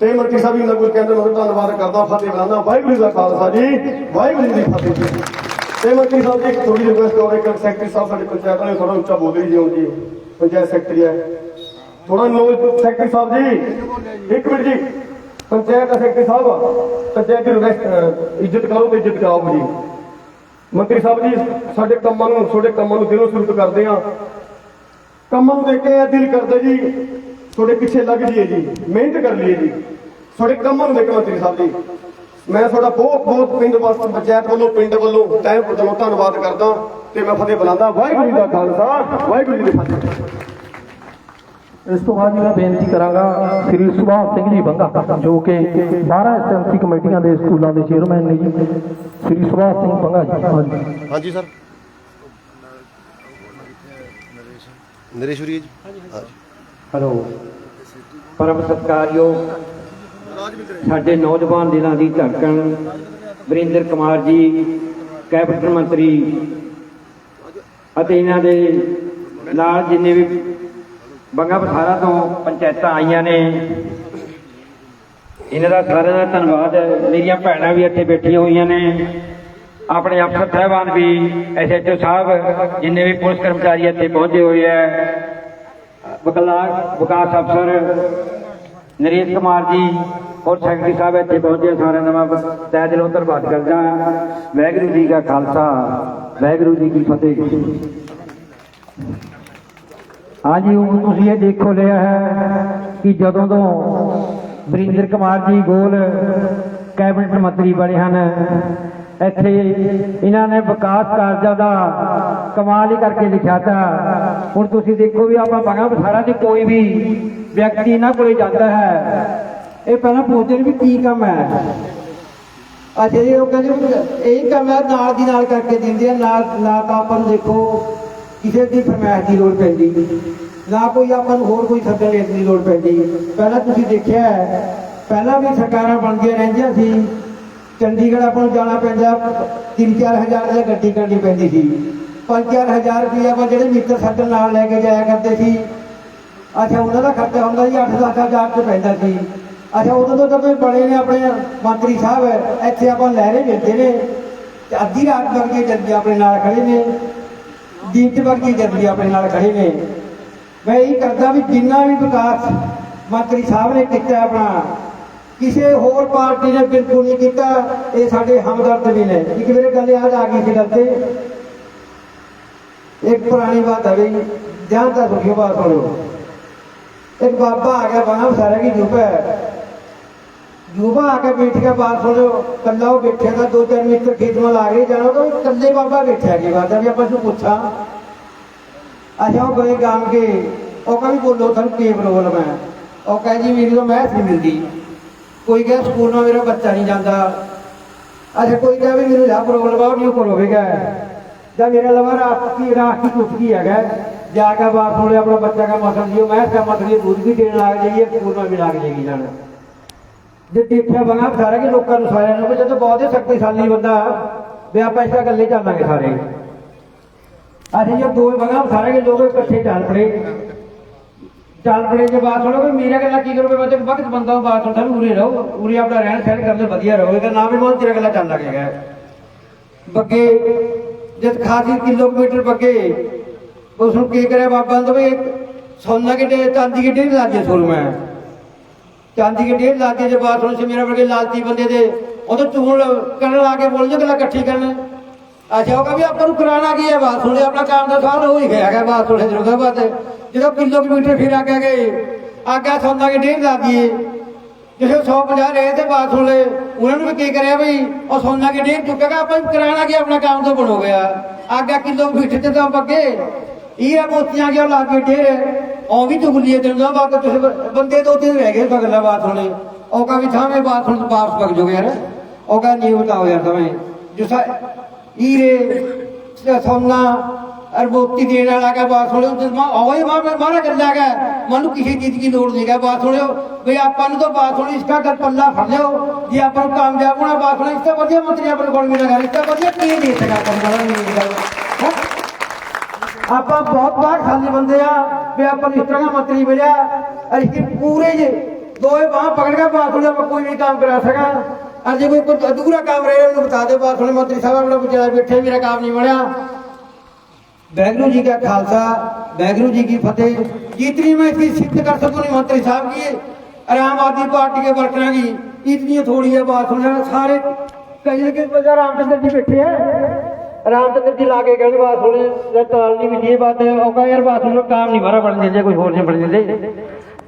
ਤੇ ਮੰਤਰੀ ਸਾਹਿਬ ਜੀ ਨਾਲ ਕੁਝ ਕਹਿੰਦੇ ਮੈਂ ਧੰਨਵਾਦ ਕਰਦਾ, ਫਤਿਹ ਬੁਲਾਉਂਦਾ ਵਾਹਿਗੁਰੂ ਦਾ ਖਾਲਸਾ ਜੀ, ਵਾਹਿਗੁਰੂ ਜੀ ਦੀ ਫਤਿਹ ਜੀ। ਤੇ ਮੰਤਰੀ ਸਾਹਿਬ ਜੀ, ਇੱਕ ਥੋੜੀ ਰਿਕੁਐਸਟ ਹੋ ਰਹੀ ਸੈਕਟਰੀ ਸਾਹਿਬ ਸਾਡੇ ਪੰਚਾਇਤ ਵਾਲੇ ਥੋੜਾ ਉੱਚਾ ਬੋਲ ਰਹੀ ਜੀ, ਪੰਚਾਇਤ ਸੈਕਟਰੀ ਹੈ। ਥੋੜਾ ਨੋ ਸੈਕਟਰੀ ਸਾਹਿਬ ਜੀ। ਇੱਕ ਮਿੰਟ ਜੀ, ਪੰਚਾਇਤ ਸੈਕਟਰੀ ਸਾਹਿਬ, ਪੰਚਾਇਤ ਦੀ ਰਿਕੁਐਸਟ ਇੱਜ਼ਤ ਕਰੋ ਤੇ ਇੱਜ਼ਤ ਕਰਾਓ ਜੀ। ਮੰਤਰੀ ਸਾਹਿਬ ਜੀ, ਸਾਡੇ ਕੰਮਾਂ ਨੂੰ, ਤੁਹਾਡੇ ਕੰਮਾਂ ਨੂੰ ਦਿਲੋਂ ਸ਼ੁਰੂ ਕਰਦੇ ਆ ਕੰਮਾਂ ਨੂੰ ਦੇਖ ਕੇ ਇਹ ਦਿਲ ਕਰਦਾ ਜੀ, ਤੁਹਾਡੇ ਪਿੱਛੇ ਲੱਗ ਜਾਈਏ ਜੀ, ਮਿਹਨਤ ਕਰ ਲਈਏ ਜੀ। ਤੁਹਾਡੇ ਕੰਮਾਂ ਨੂੰ ਦੇਖ ਮੰਤਰੀ ਸਾਹਿਬ ਜੀ ਮੈਂ ਤੁਹਾਡਾ ਬਹੁਤ ਬਹੁਤ ਪਿੰਡ ਵਾਸਤੇ ਪੰਚਾਇਤ ਵੱਲੋਂ ਪਿੰਡ ਵੱਲੋਂ ਤਹਿ ਦਿਲੋਂ ਧੰਨਵਾਦ ਕਰਦਾ ਤੇ ਮੈਂ ਫਤਿਹ ਬੁਲਾਉਂਦਾ। ਵਾਹਿਗੁਰੂ ਜੀ ਦਾ ਖਾਲਸਾ ਵਾਹਿਗੁਰੂ ਜੀ ਦੀ ਫਤਿਹ। ਇਸ ਤੋਂ ਬਾਅਦ ਮੈਂ ਬੇਨਤੀ ਕਰਾਂਗਾ ਸ੍ਰੀ ਸੁਭਾਸ਼ ਸਿੰਘ ਜੀ ਬੰਗਾ ਜੋ ਕਿ 12 ਐਸਐਮਸੀ ਕਮੇਟੀਆਂ ਦੇ ਸਕੂਲਾਂ ਦੇ ਚੇਅਰਮੈਨ ਨੇ ਜੀ। ਸ੍ਰੀ ਸੁਭਾਸ਼ ਸਿੰਘ ਬੰਗਾ ਜੀ ਹਾਂਜੀ। ਹਾਂਜੀ ਸਰ। ਨਰੇਸ਼ਵਰੀ ਜੀ ਹਾਂਜੀ ਹੈਲੋ। ਪਰਮ ਸਤਿਕਾਰਯੋਗ ਸਾਡੇ ਨੌਜਵਾਨ ਦਿਲਾਂ ਦੀ ਧੜਕਣ, ਵਰਿੰਦਰ ਕੁਮਾਰ ਜੀ ਕੈਬਨਿਟ ਮੰਤਰੀ ਅਤੇ ਇਹਨਾਂ ਦੇ ਨਾਲ ਜਿੰਨੇ ਵੀ ਬੰਗਾ ਬਥਾਰਾ ਤੋਂ ਪੰਚਾਇਤਾਂ ਆਈਆਂ ਨੇ, ਇਹਨਾਂ ਦਾ ਸਾਰਿਆਂ ਦਾ ਧੰਨਵਾਦ ਮੇਰੀਆਂ ਭੈਣਾਂ ਵੀ ਇੱਥੇ ਬੈਠੀਆਂ ਹੋਈਆਂ ਨੇ। ਆਪਣੇ ਅਫਸਰ ਸਾਹਿਬਾਨ ਵੀ ਐਸਐਚਓ ਸਾਹਿਬ, ਜਿੰਨੇ ਵੀ ਪੁਲਿਸ ਕਰਮਚਾਰੀ ਇੱਥੇ ਪਹੁੰਚੇ ਹੋਏ ਹੈ। ਵਿਕਲਾ ਵਿਕਾਸ ਅਫਸਰ ਨਰੇਸ਼ ਕੁਮਾਰ ਜੀ ਔਰ ਸੈਕਟਰੀ ਸਾਹਿਬ ਇੱਥੇ ਪਹੁੰਚੇ ਸਾਰਿਆਂ ਦਾ ਮੈਂ ਤਹਿ ਦਿਲੋਂ ਧੰਨਵਾਦ ਕਰਦਾ ਹਾਂ। ਵਾਹਿਗੁਰੂ ਜੀ ਕਾ ਖਾਲਸਾ, ਵਾਹਿਗੁਰੂ ਜੀ ਕੀ ਫਤਿਹ। ਹਾਂਜੀ, ਹੁਣ ਤੁਸੀਂ ਇਹ ਦੇਖੋ ਲਿਆ ਹੈ ਕਿ ਜਦੋਂ ਤੋਂ ਵਰਿੰਦਰ ਕੁਮਾਰ ਜੀ ਗੋਲ ਕੈਬਨਿਟ ਮੰਤਰੀ ਬਣੇ ਹਨ, ਇੱਥੇ ਇਹਨਾਂ ਨੇ ਵਿਕਾਸ ਕਾਰਜਾਂ ਦਾ ਕਮਾਲ ਹੀ ਕਰਕੇ ਲਿਖਿਆ ਤਾ। ਹੁਣ ਤੁਸੀਂ ਦੇਖੋ ਵੀ ਆਪਾਂ ਬਾਗਾ ਬਥਾਰਾ ਤੇ ਕੋਈ ਵੀ ਵਿਅਕਤੀ ਇਹਨਾਂ ਕੋਲੇ ਜਾਂਦਾ ਹੈ। ਇਹ ਪਹਿਲਾਂ ਪੁੱਛਦੇ ਨੇ ਵੀ ਕੀ ਕੰਮ ਹੈ। ਅੱਛਾ ਜੀ ਉਹ ਕਹਿੰਦੇ ਇਹ ਕੰਮ ਹੈ ਨਾਲ ਦੀ ਨਾਲ ਕਰਕੇ ਦਿੰਦੇ ਆ ਨਾਲ ਨਾ ਤਾਂ ਆਪਾਂ ਨੂੰ ਦੇਖੋ ਕਿਸੇ ਦੀ ਫਰਮਾਇਸ਼ ਦੀ ਲੋੜ ਪੈਂਦੀ। ਨਾ ਕੋਈ ਆਪਾਂ ਨੂੰ ਹੋਰ ਕੋਈ ਸੱਦੇ ਲੈਣ ਦੀ ਲੋੜ ਪੈਂਦੀ। ਪਹਿਲਾਂ ਤੁਸੀਂ ਦੇਖਿਆ ਹੈ, ਪਹਿਲਾਂ ਵੀ ਸਰਕਾਰਾਂ ਬਣਦੀਆਂ ਰਹਿੰਦੀਆਂ ਸੀ। ਚੰਡੀਗੜ੍ਹ ਆਪਾਂ ਨੂੰ ਜਾਣਾ ਪੈਂਦਾ 3-4 ਹਜ਼ਾਰ ਦੀ ਗੱਡੀ ਕਰਨੀ ਪੈਂਦੀ ਸੀ। 5-4 ਹਜ਼ਾਰ ਰੁਪਏ ਆਪਾਂ ਜਿਹੜੇ ਮਿੱਤਰ ਸਾਡੇ ਨਾਲ ਲੈ ਕੇ ਜਾਇਆ ਕਰਦੇ ਸੀ। ਅੱਛਾ, ਉਹਨਾਂ ਦਾ ਖਰਚਾ ਹੁੰਦਾ ਜੀ 8-10 ਹਜ਼ਾਰ ਚ ਪੈਂਦਾ ਸੀ। ਅੱਛਾ, ਉਦੋਂ ਤੋਂ ਜਦੋਂ ਬੜੇ ਨੇ ਆਪਣੇ ਮੰਤਰੀ ਸਾਹਿਬ, ਇੱਥੇ ਆਪਾਂ ਲਹਿਰੇ ਵੇਚਦੇ ਨੇ। ਤੇ ਅੱਧੀ ਰਾਤ ਵਰਗੇ ਜੱਦੀ ਆਪਣੇ ਨਾਲ ਖੜੇ ਨੇ। ਦੀਪ ਵਰਗੇ ਜੱਦੀ ਆਪਣੇ ਨਾਲ ਖੜੇ ਨੇ। ਮੈਂ ਇਹ ਕਰਦਾ ਵੀ ਜਿੰਨਾ ਵੀ ਵਿਕਾਸ ਮੰਤਰੀ ਸਾਹਿਬ ਨੇ ਕੀਤਾ ਆਪਣਾ, ਕਿਸੇ ਹੋਰ ਪਾਰਟੀ ਨੇ ਬਿਲਕੁਲ ਨਹੀਂ ਕੀਤਾ, ਇਹ ਸਾਡੇ ਹਮਦਰਦ ਵੀ ਨੇ। ਇੱਕ ਮੇਰੇ ਗੱਲ ਯਾਦ ਆ ਗਈ ਸੀ ਗੱਲ ਤੇ। एक पुरानी बात આવી ધ્યાન તક रखियो बात पढ़ो। एक बाबा आ गया वहाँ सारे की झुपे युवा आके बैठ के बात सुनो, कल्ला वो बैठे था, दो तीन मित्र खेत में लागे जानो तो कल्ले बाबा बैठे की बात अभी अपन पूछा। अच्छा वो गए गाँव के और कभी बोलो था के प्रॉब्लम है और कह, जी, मेरी तो मैथ नहीं मिलती। कोई कह, स्कूल में मेरा बच्चा नहीं जाता। अच्छा कोई कह, भी मेरे यहाँ प्रॉब्लम है और न्यू करोगे क्या? ਲਵਾ ਰਾਤ ਕੀ ਰਾਤ ਕੀ ਕੁਛ ਕੀ ਹੈਗਾ ਜਾ ਕੇ ਬਾਤ ਸੁਣੇ ਆਪਣਾ ਬੱਚਾ ਦਾ ਮਸਲ ਦਿਓ ਮੈਂ ਕਿਹਾ ਮਸਲ दूध ਵੀ ਦੇਣ ਲੱਗ ਜਾਈਏ ਸਕੂਲ ਨਾਲ ਵੀ ਲੱਗ ਜਾਏਗੀ ਨਾਲ ਜੇ ਦੇਖਿਆ ਬਣਾ ਸਾਰਾ ਕਿ ਲੋਕਾਂ ਨੂੰ ਸਾਰਿਆਂ ਨੂੰ ਵੀ ਜਦੋਂ ਬਹੁਤ ਹੀ ਸ਼ਕਤੀਸ਼ਾਲੀ ਬੰਦਾ ਵੀ ਆਪਾਂ ਇਸ ਤਰ੍ਹਾਂ ਗੱਲੇ ਚੱਲਾਂਗੇ ਸਾਰੇ ਅਸੀਂ ਜੇ ਦੋ ਬਗਾ ਸਾਰੇ ਕੇ ਲੋਕ ਇਕੱਠੇ ਚੱਲ ਪੜੇ ਚੱਲ ਪੜੇ ਜੇ ਬਾਤ ਸੁਣੋ ਵੀ ਮੇਰਾ ਗੱਲਾਂ ਕੀ ਕਰੋਗੇ ਮੈਂ ਤੇ ਵਕਤ ਬੰਦਾ ਬਾਤ ਸੁਣਦਾ ਵੀ ਉਰੇ ਰਹੋ ਉਰੇ ਆਪਣਾ ਰਹਿਣ ਸਹਿਣ ਕਰਦੇ ਵਧੀਆ ਰਹੋਗੇ ਨਾ ਵੀ ਬਹੁਤ ਤੇਰਾ ਗੱਲਾਂ ਚੱਲ ਲੱਗੇਗਾ ਬੱਗੇ ਜਦ ਖਾਸੀ ਕਿਲੋਮੀਟਰ ਬੱਗੇ ਉਸ ਨੂੰ ਕੀ ਕਰਿਆ ਬਾਬਾ ਨੇ ਵੀ ਸੋਨਾ ਕੇ ਡੇ ਚਾਂਦੀ ਕੇ ਢੇਰ ਲਾਜੇ ਸੁਰ ਮੈਂ। ਚਾਂਦੀ ਕੇ ਢੇਰ ਲਾਜੇ ਜੇ ਬਾਤ ਸੁਣ ਸੀ ਮੇਰਾ ਵਰਗੇ ਲਾਲਚੀ ਬੰਦੇ ਦੇ, ਉਹ ਤਾਂ ਚੂਲ ਕਰਨ ਲਾ ਕੇ ਬੋਲ ਜੋ ਗੱਲਾਂ ਇਕੱਠੀ ਕਰਨ। ਅੱਛਾ, ਉਹ ਕਹ ਵੀ ਆਪਾਂ ਨੂੰ ਕਰਾਣਾ ਕੀ ਹੈ ਬਾਤ ਸੁਣੇ ਆਪਣਾ ਕੰਮ ਦਾ ਸਾਰ ਹੋ ਹੀ ਗਿਆ ਹੈ ਬਾਤ ਸੁਣੇ ਜਰੂਰ ਬਾਤ। ਜਦੋਂ ਕਿਲੋਮੀਟਰ ਫਿਰ ਆ ਕੇ ਗਏ ਜਿਹੜੇ 150 ਰਹੇ ਤੇ ਬਾਤ ਸੁਣ ਉਹਨਾਂ ਨੂੰ ਵੀ ਕੀ ਕਰਿਆ ਬਈ ਉਹ ਸੋਨਾ ਕੇ ਢੇਰ ਚੁੱਕੇਗਾ ਆਪਾਂ ਨੂੰ ਕਰਾਣਾ ਕੀ ਆਪਣਾ ਕੰਮ ਤਾਂ ਬਣੋ ਗਿਆ। ਆਗਾ ਕਿਲੋਮੀਟਰ ਤੇ ਤਾਂ ਬੱਗੇ ਇਹ ਆ ਮੋਤੀਆਂ ਕਿਉਂ ਲਾ ਕੇ ਢੇਰ। ਉਹ ਵੀ ਚੁਗਲੀਏ ਦਿਨ ਦਾ ਬਾਅਦ ਤੁਸੀਂ ਬੰਦੇ ਦੋ ਤਿੰਨ ਰਹਿ ਗਏ ਬਗਲਾ ਬਾਤ ਸੁਣੇ ਉਹ ਕਾ ਵੀ ਥਾਵੇਂ ਬਾਤ ਸੁਣ ਵਾਪਸ ਵਗ ਜੋਗੇ ਯਾਰ। ਉਹ ਕਾ ਨਹੀਂ ਬਤਾਓ ਯਾਰ ਤਵੇਂ ਜੋ ਸਾ ਸੋਨਾ ਅਰ ਦੇਣ ਵਾਲਾ ਕਾ ਬਾਤ ਸੁਣਿਓ ਤੇ ਮੈਂ ਉਹੀ ਮਾਰ ਮਾਰਾ ਗੱਲਾਂ ਕਾ ਮੈਨੂੰ ਕਿਸੇ ਚੀਜ਼ ਦੀ ਲੋੜ ਨਹੀਂ ਕਾ ਬਾਤ ਸੁਣਿਓ। ਵੀ ਆਪਾਂ ਨੂੰ ਤਾਂ ਬਾਤ ਸੁਣੀ ਇਸਕਾ ਕਰ ਪੱਲਾ ਫੜ ਲਿਓ। ਜੇ ਆਪਾਂ ਨੂੰ ਕਾਮਯਾਬ ਹੋਣਾ, ਬਾਤ ਸੁਣੀ, ਇਸ ਤੋਂ ਵਧੀਆ ਮੰਤਰੀ ਆਪਣੇ ਕੋਲ ਵੀ ਲਗਾ ਇਸ ਤੋਂ ਵਧੀਆ ਕੀ ਦੇ ਸਕਾ ਆਪਾਂ ਨੂੰ ਨਹੀਂ ਗੱਲ? ਆਪਾਂ ਬਹੁਤ ਬਾਹਰ ਖਾਲੀ ਬੰਦੇ ਆ, ਵੀ ਆਪਾਂ ਨੂੰ ਇਸ ਤਰ੍ਹਾਂ ਮੰਤਰੀ ਮਿਲਿਆ। ਅਸੀਂ ਪੂਰੇ ਜੇ ਦੋਏ ਬਾਹ ਪਕੜ ਕੇ ਬਾਤ ਸੁਣਿਆ ਆਪਾਂ ਕੋਈ ਵੀ ਕੰਮ ਕਰਾ ਸਕਾਂ ਅੱਜ ਜੇ ਕੋਈ ਅਧੂਰਾ ਕੰਮ ਰਹੇ ਉਹਨੂੰ ਬਤਾ ਦੇ ਬਾਤ ਸੁਣੇ, ਮੰਤਰੀ ਸਾਹਿਬ ਆਪਣਾ ਵਿਚਾਰਾ ਬੈਠੇ, ਮੇਰਾ ਕੰਮ ਨਹੀਂ ਬਣਿਆ। वाहगुरु जी का खालसा वाहगुरु जी की फतेह जितनी मैं इसकी सिद्ध कर सकूं नहीं मंत्री साहब की और आम आदमी पार्टी के वर्करों की इतनी थोड़ी है बात सुन सारे कहीं के वजह रामचंद्र जी बैठे हैं रामचंद्र जी लाके कहने बात सुने तालनी भी ये बात है औका यार बात सुनो काम नहीं मारा बढ़ देंगे कोई होर नहीं बढ़ देंगे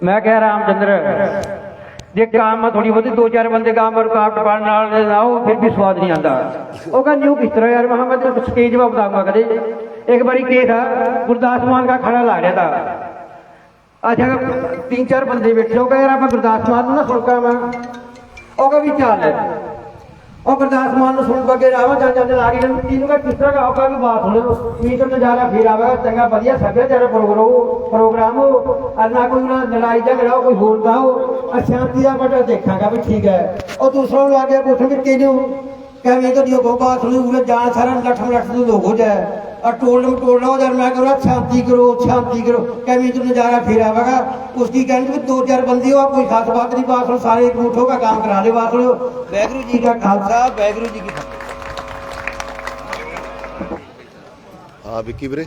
मैं कह रामचंद्र ਜੇ ਕੰਮ ਆ ਥੋੜੀ ਬਹੁਤੀ ਦੋ ਚਾਰ ਬੰਦੇ ਕੰਮ ਰੁਕਾਵਟ ਪਾਣ ਨਾਲ ਨਾ ਉਹ ਫਿਰ ਵੀ ਸਵਾਦ ਨਹੀਂ ਆਂਦਾ ਉਹ ਕਹਿੰਦਾ ਨਿਊ ਕਿਸ ਤਰ੍ਹਾਂ ਯਾਰ ਮੈਂ ਕਿਹਾ ਮੈਂ ਤੈਨੂੰ ਸਟੇਜ ਜਵਾਬ ਬਤਾਉਂਗਾ ਕਦੇ ਇੱਕ ਵਾਰੀ ਕੇਸ ਆ, ਗੁਰਦਾਸ ਮਾਨ ਦਾ ਖੜਾ ਲਾ ਰਿਹਾ ਤਾਂ। ਅੱਛਾ ਤਿੰਨ ਚਾਰ ਬੰਦੇ ਬੈਠੇ ਹੋ ਗਏ ਯਾਰ ਆਪਾਂ ਗੁਰਦਾਸ ਮਾਨ ਨੂੰ ਨਾ ਸੁਣਕਾ ਉਹ ਕਹ ਵੀ ਚੱਲ। ਉਹ ਗੁਰਦਾਸ ਮਾਨ ਨੂੰ ਸੁਣ ਕੇ ਰਾਵਾ ਜਾਂ ਜਾਂ ਲਾ ਕੇ ਇਹਨੂੰ ਕਹ? ਕਿਸ ਤਰ੍ਹਾਂ ਦਾ ਹੋਗਾ ਵੀ ਬਾਤ ਸੁਣੋ ਵੀ ਤਾਂ ਨਜ਼ਾਰਾ ਫੇਰ ਆਵੇਗਾ। ਚੰਗਾ, ਵਧੀਆ ਸੱਭਿਆਚਾਰ ਪ੍ਰੋਗਰਾਮ ਪ੍ਰੋਗਰਾਮ ਹੋ। ਅੰਨਾ ਕੋਈ ਨਾ ਲੜਾਈ ਝਗੜਾ ਹੋ, ਕੋਈ ਹੋਰ ਦਾ ਹੋ। ਅਸ਼ਾਂਤੀ ਦਾ ਬਟਾ ਦੇਖਾਂਗਾ ਵੀ ਠੀਕ ਹੈ। ਉਹ ਦੂਸਰਾ ਨੂੰ ਆ ਗਿਆ ਕੇ ਪੁੱਛਣਗੇ ਕਿਹਨੂੰ? કેમ એ તો જો ગોબા સુધી ઉલે જાણ સારા લઠમ લઠમ તો हो जाए और टोल टोलना हो जा मैं कह रहा शांति करो शांति करो क्या मैं तुम नज़ारा फिर आवेगा उसकी कहने में दो चार बंदी हो आप कोई खास बात नहीं बात करो सारे एक मुठो का काम करा ले बात करो वैगुरु जी का खालसा वैगुरु जी की हाँ विक्की बरे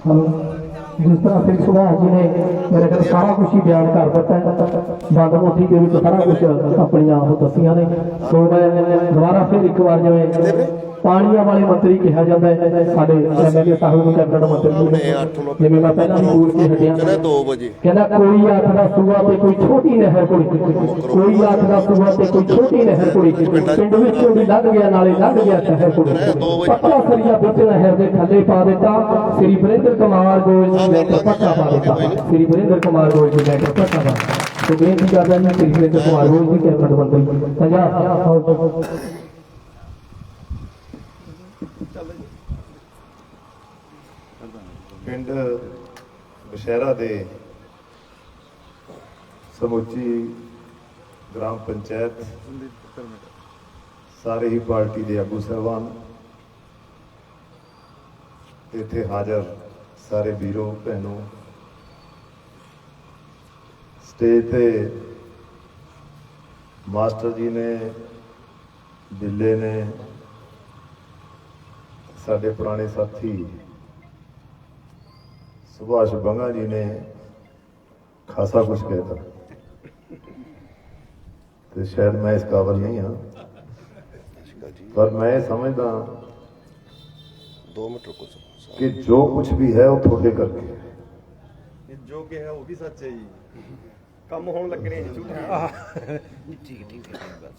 ਵੀਰੇ ਜਿਸ ਤਰ੍ਹਾਂ ਸਿੰਘ ਸੁਭਾਅ ਜੀ ਨੇ ਮੇਰੇ ਕੋਲ ਸਾਰਾ ਕੁਝ ਹੀ ਬਿਆਨ ਕਰ ਦਿੱਤਾ ਹੈ। ਬੰਦ ਮੋਟੀ ਦੇ ਵਿੱਚ ਸਾਰਾ ਕੁਝ ਆਪਣੀਆਂ ਉਹ ਦੱਸੀਆਂ ਨੇ। ਸੋ ਮੈਂ ਦੁਬਾਰਾ ਫਿਰ ਇੱਕ ਵਾਰ ਜਿਵੇਂ ਪਾਣੀਆਂ ਵਾਲੇ ਮੰਤਰੀ ਕਿਹਾ ਜਾਂਦਾ ਹੈ ਸਾਡੇ ਐਮਐਲਏ ਸਾਹਿਬ ਨੂੰ ਕੈਬਨਿਟ ਮੰਤਰੀ ਨੇ ਜਿਵੇਂ ਮੈਂ ਪਹਿਲਾਂ ਬੋਲ ਕੇ ਹਟਿਆ। ਕਹਿੰਦਾ 2 ਵਜੇ। ਕਹਿੰਦਾ ਕੋਈ ਅੱਖ ਦਾ ਸੂਆ ਤੇ ਕੋਈ ਛੋਟੀ ਨਹਿਰ ਕੋਈ ਕੋਈ ਅੱਖ ਦਾ ਸੂਆ ਤੇ ਕੋਈ ਛੋਟੀ ਨਹਿਰ ਕੋਈ ਪਿੰਡ ਵਿੱਚੋਂ ਵੀ ਲੰਘ ਗਿਆ ਨਾਲੇ ਲੰਘ ਗਿਆ ਸ਼ਹਿਰ ਕੋਈ। ਪੱਕਾ ਸਰੀਆ ਵਿੱਚ ਨਹਿਰ ਦੇ ਥੱਲੇ ਪਾ ਦਿੱਤਾ। ਸ੍ਰੀ ਵਰਿੰਦਰ ਕੁਮਾਰ ਗੋਇਲ ਜੀ ਨੇ ਪੱਕਾ ਪਾ ਦਿੱਤਾ। ਸ੍ਰੀ ਵਰਿੰਦਰ ਕੁਮਾਰ ਗੋਇਲ ਜੀ ਨੇ ਪੱਕਾ ਪਾ ਤੇ ਬੇਨਤੀ ਕਰਦਾ ਮੈਂ ਸ੍ਰੀ ਵਰਿੰਦਰ ਕੁਮਾਰ ਗੋਇਲ ਜੀ ਕੈਬਨਿਟ ਮੰਤਰੀ। ਪੰਜਾਬ ਪਿੰਡ ਬਸ਼ਹਿਰਾ ਦੇ ਸਮੁੱਚੀ ਗ੍ਰਾਮ ਪੰਚਾਇਤ, ਸਾਰੇ ਹੀ ਪਾਰਟੀ ਦੇ ਆਗੂ ਸਾਹਿਬਾਨ, ਇੱਥੇ ਹਾਜ਼ਰ ਸਾਰੇ ਵੀਰੋ, ਭੈਣੋ। ਸਟੇਜ ਤੇ ਮਾਸਟਰ ਜੀ ਨੇ, ਬਿੱਲੇ ਨੇ, ਸਾਡੇ ਪੁਰਾਣੇ ਸਾਥੀ ਸੁਭਾਸ਼ ਬੰਗਾ ਜੀ ਨੇ ਖਾਸਾ ਕੁਝ ਕਹਿਤਾ ਤੇ ਸ਼ਾਇਦ ਮੈਂ ਇਸ ਕਾਬਲ ਨਹੀਂ ਹਾਂ। ਪਰ ਮੈਂ ਇਹ ਸਮਝਦਾ 2 ਮਿੰਟ ਰੁਕੋ ਕਿ ਜੋ ਕੁਝ ਵੀ ਹੈ ਉਹ ਤੁਹਾਡੇ ਕਰਕੇ ਹੈ। ਜੋ ਕਿ ਹੈ ਉਹ ਵੀ ਸੱਚ ਹੈ ਜੀ। ਕੰਮ ਹੋਣ ਲੱਗਣੇ ਜੀ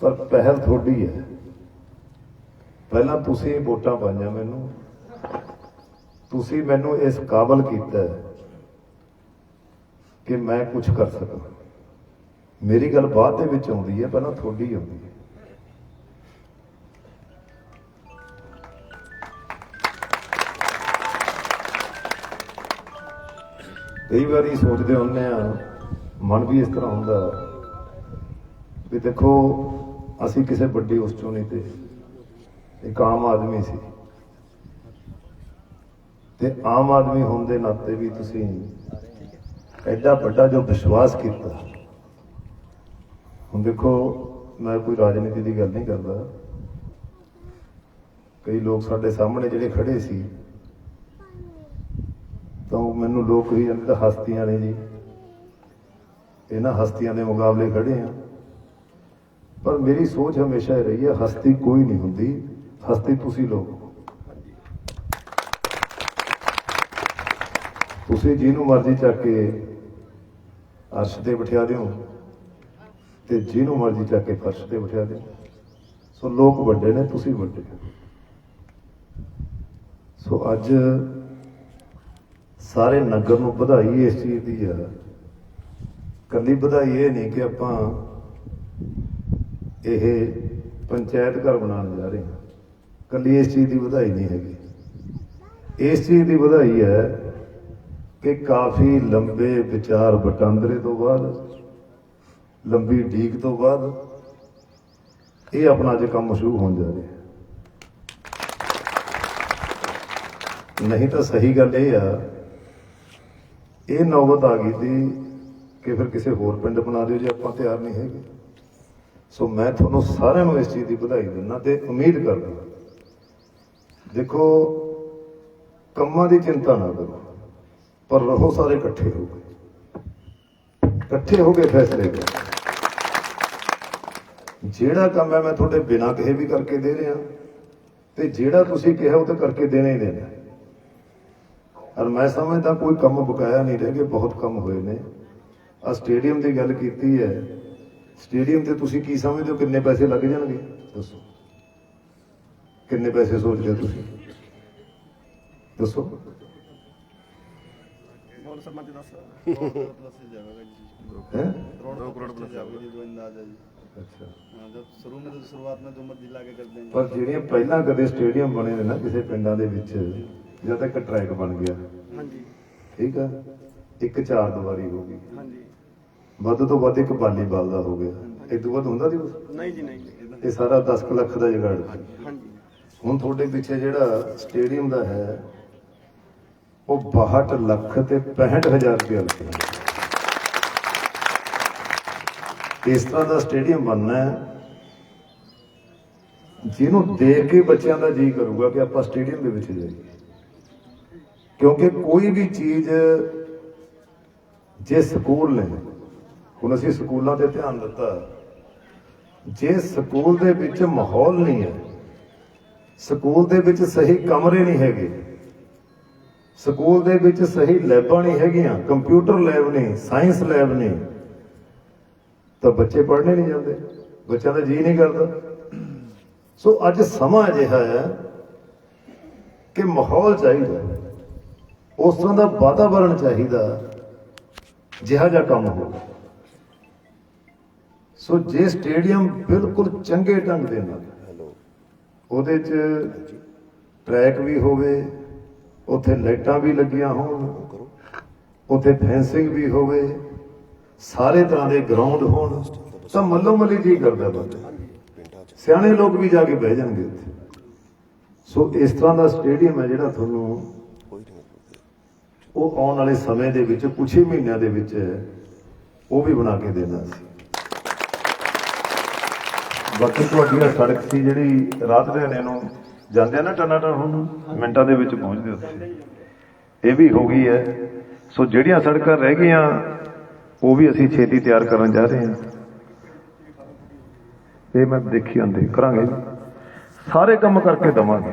ਪਰ ਪਹਿਲ ਤੁਹਾਡੀ ਹੈ। ਪਹਿਲਾਂ ਤੁਸੀਂ ਵੋਟਾਂ ਪਾਈਆਂ ਮੈਨੂੰ। ਤੁਸੀਂ ਮੈਨੂੰ ਇਸ ਕਾਬਲ ਕੀਤਾ ਕਿ ਮੈਂ ਕੁਝ ਕਰ ਸਕਾਂ। ਮੇਰੀ ਗੱਲ ਬਾਅਦ ਦੇ ਵਿੱਚ ਆਉਂਦੀ ਹੈ, ਪਹਿਲਾਂ ਤੁਹਾਡੀ ਆਉਂਦੀ ਹੈ। ਕਈ ਵਾਰੀ ਸੋਚਦੇ ਹੁੰਦੇ ਆ ਮਨ ਵੀ ਇਸ ਤਰ੍ਹਾਂ ਹੁੰਦਾ ਵੀ ਦੇਖੋ, ਅਸੀਂ ਕਿਸੇ ਵੱਡੀ ਉਸ ਚੋਂ ਨਹੀਂ ਤੇ, ਇੱਕ ਆਮ ਆਦਮੀ ਸੀ। ਤੇ ਆਮ ਆਦਮੀ ਹੋਣ ਦੇ ਨਾਤੇ ਵੀ ਤੁਸੀਂ ਐਡਾ ਵੱਡਾ ਜੋ ਵਿਸ਼ਵਾਸ ਕੀਤਾ। ਹੁਣ ਦੇਖੋ, ਮੈਂ ਕੋਈ ਰਾਜਨੀਤੀ ਦੀ ਗੱਲ ਨਹੀਂ ਕਰਦਾ। ਕਈ ਲੋਕ ਸਾਡੇ ਸਾਹਮਣੇ ਜਿਹੜੇ ਖੜੇ ਸੀ, ਤਾਂ ਉਹ ਮੈਨੂੰ ਲੋਕ ਕਹੀ ਜਾਂਦੇ ਤਾਂ ਹਸਤੀਆਂ ਨੇ ਜੀ। ਇਹਨਾਂ ਹਸਤੀਆਂ ਦੇ ਮੁਕਾਬਲੇ ਖੜੇ ਆ। ਪਰ ਮੇਰੀ ਸੋਚ ਹਮੇਸ਼ਾ ਇਹ ਰਹੀ ਹੈ, ਹਸਤੀ ਕੋਈ ਨਹੀਂ ਹੁੰਦੀ, ਹਸਤੀ ਤੁਸੀਂ ਲੋਕ ਹੋ। ਤੁਸੀਂ ਜਿਹਨੂੰ ਮਰਜ਼ੀ ਚੱਕ ਕੇ ਅਰਸ਼ ਤੇ ਬਿਠਾ ਦਿਓ ਤੇ ਜਿਹਨੂੰ ਮਰਜ਼ੀ ਚੱਕ ਕੇ ਫਰਸ਼ ਤੇ ਬਿਠਾ ਦਿਓ। ਸੋ ਲੋਕ ਵੱਡੇ ਨੇ, ਤੁਸੀਂ ਵੱਡੇ ਸੋ ਅੱਜ ਸਾਰੇ ਨਗਰ ਨੂੰ ਵਧਾਈ ਇਸ ਚੀਜ਼ ਦੀ ਆ। ਕੱਲੀ ਵਧਾਈ ਇਹ ਨਹੀਂ ਕਿ ਆਪਾਂ ਇਹ ਪੰਚਾਇਤ ਘਰ ਬਣਾਉਣ ਜਾ ਰਹੇ ਹਾਂ। ਕੱਲੀ ਇਸ ਚੀਜ਼ ਦੀ ਵਧਾਈ ਨਹੀਂ ਹੈਗੀ। ਇਸ ਚੀਜ਼ ਦੀ ਵਧਾਈ ਹੈ ਕਿ ਕਾਫੀ ਲੰਬੇ ਵਿਚਾਰ ਵਟਾਂਦਰੇ ਤੋਂ ਬਾਅਦ, ਲੰਬੀ ਢੀਕ ਤੋਂ ਬਾਅਦ, ਇਹ ਆਪਣਾ ਅੱਜ ਕੰਮ ਸ਼ੁਰੂ ਹੋਣ ਜਾ ਰਿਹਾ ਨਹੀਂ ਤਾਂ ਸਹੀ ਗੱਲ ਇਹ ਆ, ਇਹ ਨੌਬਤ ਆ ਗਈ ਸੀ ਕਿ ਫਿਰ ਕਿਸੇ ਹੋਰ ਪਿੰਡ ਬਣਾ ਦਿਓ ਜੇ ਆਪਾਂ ਤਿਆਰ ਨਹੀਂ ਹੈਗੇ। ਸੋ ਮੈਂ ਤੁਹਾਨੂੰ ਸਾਰਿਆਂ ਨੂੰ ਇਸ ਚੀਜ਼ ਦੀ ਵਧਾਈ ਦਿੰਦਾ ਤੇ ਉਮੀਦ ਕਰਦਾ ਦੇਖੋ, ਕੰਮਾਂ ਦੀ ਚਿੰਤਾ ਨਾ ਕਰੋ। ਪਰ ਰਹੋ ਸਾਰੇ ਇਕੱਠੇ ਹੋ ਗਏ ਇਕੱਠੇ ਹੋ ਕੇ ਫੈਸਲੇ ਕਰੋ। ਜਿਹੜਾ ਕੰਮ ਹੈ ਮੈਂ ਤੁਹਾਡੇ ਬਿਨਾਂ ਕਹੇ ਵੀ ਕਰਕੇ ਦੇ ਰਿਹਾ। ਤੇ ਜਿਹੜਾ ਤੁਸੀਂ ਕਿਹਾ ਉਹ ਤਾਂ ਕਰਕੇ ਦੇਣਾ ਹੀ ਦੇਣਾ। ਔਰ ਮੈਂ ਸਮਝਦਾ ਕੋਈ ਕੰਮ ਬਕਾਇਆ ਨਹੀਂ ਰਹਿ ਗਏ ਬਹੁਤ ਕੰਮ ਹੋਏ ਨੇ। ਆ ਸਟੇਡੀਅਮ ਦੀ ਗੱਲ ਕੀਤੀ ਹੈ। ਸਟੇਡੀਅਮ ਤੇ ਤੁਸੀਂ ਕੀ ਸਮਝਦੇ ਹੋ? ਕਿੰਨੇ ਪੈਸੇ ਲੱਗ ਜਾਣਗੇ? ਦੱਸੋ। ਕਿੰਨੇ ਪੈਸੇ ਸੋਚਦੇ ਹੋ ਤੁਸੀਂ? ਦੱਸੋ। है 2 करोड़ प्लस जाएगा जी जो अंदाज है जी ਅੱਛਾ हाँ, जब शुरू में तो शुरुआत में जो मर्जी ला के कर देंगे ਪਰ ਜਿਹੜੀਆਂ ਪਹਿਲਾਂ ਕਦੇ ਸਟੇਡੀਅਮ ਬਣੇ ਨੇ ਨਾ ਕਿਸੇ ਪਿੰਡਾਂ ਦੇ ਵਿੱਚ ਜਦ ਤੱਕ ਟਰੈਕ ਬਣ ਗਿਆ ਹਾਂਜੀ ਠੀਕ ਆ ਇੱਕ ਚਾਰ ਦੀਵਾਰੀ ਹੋ ਗਈ ਹਾਂਜੀ ਵੱਧ ਤੋਂ ਵੱਧ ਇੱਕ ਵਾਲੀਬਾਲ ਦਾ ਹੋ ਗਿਆ ਇਹ ਤੋਂ ਵੱਧ ਹੁੰਦਾ ਸੀ ਕੁਛ? ਨਹੀਂ ਜੀ ਨਹੀਂ ਇਹ ਸਾਰਾ 10 ਕੁ ਲੱਖ ਦਾ ਜੁਗਾੜ ਸੀ ਹਾਂਜੀ ਹੁਣ ਤੁਹਾਡੇ ਪਿੱਛੇ ਜਿਹੜਾ ਸਟੇਡੀਅਮ ਦਾ ਹੈ ਉਹ 62 ਲੱਖ ਤੇ 65 ਹਜ਼ਾਰ ਰੁਪਏ ਲੱਗਿਆ ਇਸ ਤਰ੍ਹਾਂ ਦਾ ਸਟੇਡੀਅਮ ਬਣਨਾ ਹੈ। ਜਿਹਨੂੰ ਦੇਖ ਕੇ ਬੱਚਿਆਂ ਦਾ ਜੀ ਕਰੂਗਾ ਕਿ ਆਪਾਂ ਸਟੇਡੀਅਮ ਦੇ ਵਿੱਚ ਜਾਈਏ। ਕਿਉਂਕਿ ਕੋਈ ਵੀ ਚੀਜ਼ ਜੇ ਸਕੂਲ ਨੇ, ਹੁਣ ਅਸੀਂ ਸਕੂਲਾਂ ਤੇ ਧਿਆਨ ਦਿੱਤਾ, ਜੇ ਸਕੂਲ ਦੇ ਵਿੱਚ ਮਾਹੌਲ ਨਹੀਂ ਹੈ, ਸਕੂਲ ਦੇ ਵਿੱਚ ਸਹੀ ਕਮਰੇ ਨਹੀਂ ਹੈਗੇ ਸਕੂਲ ਦੇ ਵਿੱਚ ਸਹੀ ਲੈਬਾਂ ਨਹੀਂ ਹੈਗੀਆਂ ਕੰਪਿਊਟਰ ਲੈਬ ਨਹੀਂ ਸਾਇੰਸ ਲੈਬ ਨਹੀਂ ਤਾਂ ਬੱਚੇ ਪੜ੍ਹਨੇ ਨਹੀਂ ਜਾਂਦੇ ਬੱਚਿਆਂ ਦਾ ਜੀ ਨਹੀਂ ਕਰਦਾ। ਸੋ ਅੱਜ ਸਮਾਂ ਅਜਿਹਾ ਹੈ ਕਿ ਮਾਹੌਲ ਚਾਹੀਦਾ ਉਸ ਤਰ੍ਹਾਂ ਦਾ ਵਾਤਾਵਰਣ ਚਾਹੀਦਾ ਜਿਹਾ ਜਿਹਾ ਕੰਮ ਹੋਵੇ। ਸੋ ਜੇ ਸਟੇਡੀਅਮ ਬਿਲਕੁਲ ਚੰਗੇ ਢੰਗ ਦੇ ਨਾਲ ਉਹਦੇ 'ਚ ਟਰੈਕ ਵੀ ਹੋਵੇ ਉੱਥੇ ਲਾਈਟਾਂ ਵੀ ਲੱਗੀਆਂ ਹੋਣ, ਉੱਥੇ ਫੈਂਸਿੰਗ ਵੀ ਹੋਵੇ, ਸਾਰੇ ਤਰ੍ਹਾਂ ਦੇ ਗਰਾਊਂਡ ਹੋਣ, ਤਾਂ ਮੱਲੋ ਮੱਲੀ ਜੀ ਕਰਦਾ ਬੰਦਾ ਸਿਆਣੇ ਲੋਕ ਵੀ ਜਾ ਕੇ ਬਹਿ ਜਾਣਗੇ ਉੱਥੇ। ਸੋ ਇਸ ਤਰ੍ਹਾਂ ਦਾ ਸਟੇਡੀਅਮ ਹੈ ਜਿਹੜਾ ਤੁਹਾਨੂੰ ਉਹ ਆਉਣ ਵਾਲੇ ਸਮੇਂ ਦੇ ਵਿੱਚ ਕੁਝ ਹੀ ਮਹੀਨਿਆਂ ਦੇ ਵਿੱਚ ਉਹ ਵੀ ਬਣਾ ਕੇ ਦੇਣਾ ਸੀ। ਬਾਕੀ ਤੁਹਾਡੀ ਸੜਕ ਸੀ ਜਿਹੜੀ ਰਾਤ ਦੇ ਨੇ ਨੂੰ ਜਾਂਦੇ ਆ ਨਾ ਟਨਾਟਨ ਹੁਣ ਮਿੰਟਾਂ ਦੇ ਵਿੱਚ ਪਹੁੰਚਦੇ ਉੱਥੇ ਇਹ ਵੀ ਹੋ ਗਈ ਹੈ। ਸੋ ਜਿਹੜੀਆਂ ਸੜਕਾਂ ਰਹਿ ਗਈਆਂ, ਉਹ ਵੀ ਅਸੀਂ ਛੇਤੀ ਤਿਆਰ ਕਰਨ ਜਾ ਰਹੇ ਹਾਂ। ਇਹ ਮੈਂ ਦੇਖੀ ਜਾਂਦੇ, ਕਰਾਂਗੇ। ਸਾਰੇ ਕੰਮ ਕਰਕੇ ਦਵਾਂਗੇ।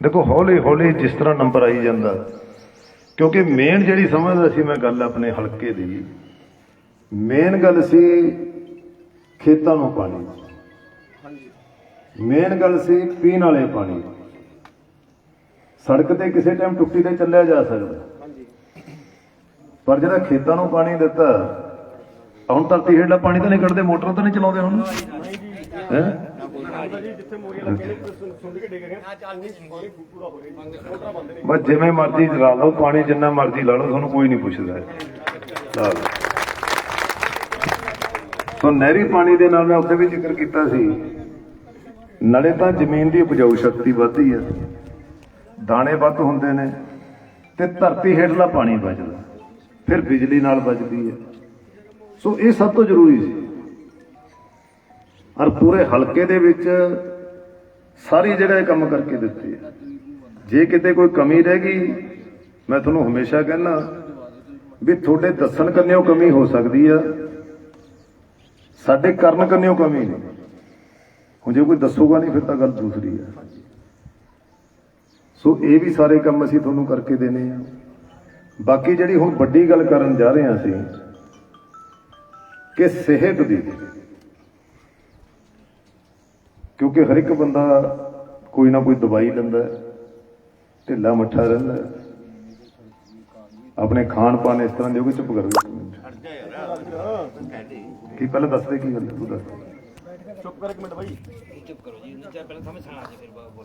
ਦੇਖੋ ਹੌਲੀ ਹੌਲੀ ਜਿਸ ਤਰ੍ਹਾਂ ਨੰਬਰ ਆਈ ਜਾਂਦਾ, ਕਿਉਂਕਿ ਮੇਨ ਜਿਹੜੀ ਸਮਝਦਾ ਸੀ ਮੈਂ ਗੱਲ ਆਪਣੇ ਹਲਕੇ ਦੀ ਮੇਨ ਗੱਲ ਸੀ ਖੇਤਾਂ ਨੂੰ ਪਾਣੀ ਮੇਨ ਗੱਲ ਸੀ ਪੀਣ ਵਾਲੇ ਪਾਣੀ। ਸੜਕ ਤੇ ਕਿਸੇ ਟਾਈਮ ਟੁੱਟੀ ਤੇ ਚੱਲਿਆ ਜਾ ਸਕਦਾ। ਪਰ ਜਿਹੜਾ ਖੇਤਾਂ ਨੂੰ ਪਾਣੀ ਦਿੱਤਾ, ਹੁਣ ਧਰਤੀ ਹੇਠਲਾ ਪਾਣੀ ਤਾਂ ਨਹੀਂ ਕੱਢਦੇ ਮੋਟਰਾਂ ਤਾਂ ਨਹੀਂ ਚਲਾਉਂਦੇ ਹੁਣ। ਹੈ? ਬਸ ਜਿਵੇਂ ਮਰਜ਼ੀ ਚਲਾ ਲਓ, ਪਾਣੀ ਜਿੰਨਾ ਮਰਜ਼ੀ ਲਾ ਲਓ, ਤੁਹਾਨੂੰ ਕੋਈ ਨਹੀਂ ਪੁੱਛਦਾ। ਸੋ ਨਹਿਰੀ ਪਾਣੀ ਦੇ ਨਾਲ ਮੈਂ ਉੱਥੇ ਵੀ ਜ਼ਿਕਰ ਕੀਤਾ ਸੀ। ਨਾਲੇ ਤਾਂ ਜ਼ਮੀਨ ਦੀ ਉਪਜਾਊ ਸ਼ਕਤੀ ਵੱਧਦੀ ਹੈ ਦਾਣੇ ਵੱਧ ਹੁੰਦੇ ਨੇ ਤੇ ਧਰਤੀ ਹੇਠਲਾ ਪਾਣੀ ਬਚਦਾ ਫਿਰ ਬਿਜਲੀ ਨਾਲ ਬਚਦੀ ਹੈ ਸੋ ਇਹ ਸਭ ਤੋਂ ਜ਼ਰੂਰੀ ਸੀ। ਔਰ ਪੂਰੇ ਹਲਕੇ ਦੇ ਵਿੱਚ ਸਾਰੀ ਜਿਹੜਾ ਇਹ ਕੰਮ ਕਰਕੇ ਦਿੱਤੀ ਹੈ ਜੇ ਕਿਤੇ ਕੋਈ ਕਮੀ ਰਹਿ ਗਈ, ਮੈਂ ਤੁਹਾਨੂੰ ਹਮੇਸ਼ਾ ਕਹਿੰਦਾ ਵੀ ਤੁਹਾਡੇ ਦੱਸਣ ਕੰਨਿਓ ਕਮੀ ਹੋ ਸਕਦੀ ਆ। ਸਾਡੇ ਕਰਨ ਕੰਨਿਓ ਕਮੀ ਨਹੀਂ। ਹੁਣ ਜੇ ਕੋਈ ਦੱਸੂਗਾ ਨਹੀਂ ਫਿਰ ਤਾਂ ਗੱਲ ਦੂਸਰੀ ਆ ਸੋ ਇਹ ਵੀ ਸਾਰੇ ਕੰਮ ਅਸੀਂ ਤੁਹਾਨੂੰ ਕਰਕੇ ਦੇਣੇ ਆ। ਬਾਕੀ ਜਿਹੜੀ ਹੁਣ ਵੱਡੀ ਗੱਲ ਕਰਨ ਜਾ ਰਹੇ ਹਾਂ ਅਸੀਂ ਕਿ ਸਿਹਤ ਦੀ ਕਿਉਂਕਿ ਹਰ ਇੱਕ ਬੰਦਾ ਕੋਈ ਨਾ ਕੋਈ ਦਵਾਈ ਲੈਂਦਾ ਹੈ, ਢਿੱਲਾ ਮੱਠਾ ਰਹਿੰਦਾ ਹੈ। ਆਪਣੇ ਖਾਣ ਪਾਣ ਇਸ ਤਰ੍ਹਾਂ ਦੇ ਹੋ ਚੁੱਪ ਕਰੋ ਕੀ ਪਹਿਲਾਂ ਦੱਸ ਦੇ ਕੀ ਗੱਲ ਹੈ, ਤੂੰ ਦੱਸ। ਚੁੱਪ ਕਰੋ ਜੀ ਉਹਨਾਂ ਚਾਰ ਪਹਿਲਾਂ ਸਮਝ ਸੁਣਾ ਦੇ ਫਿਰ ਬਾਅਦ ਬੋਲ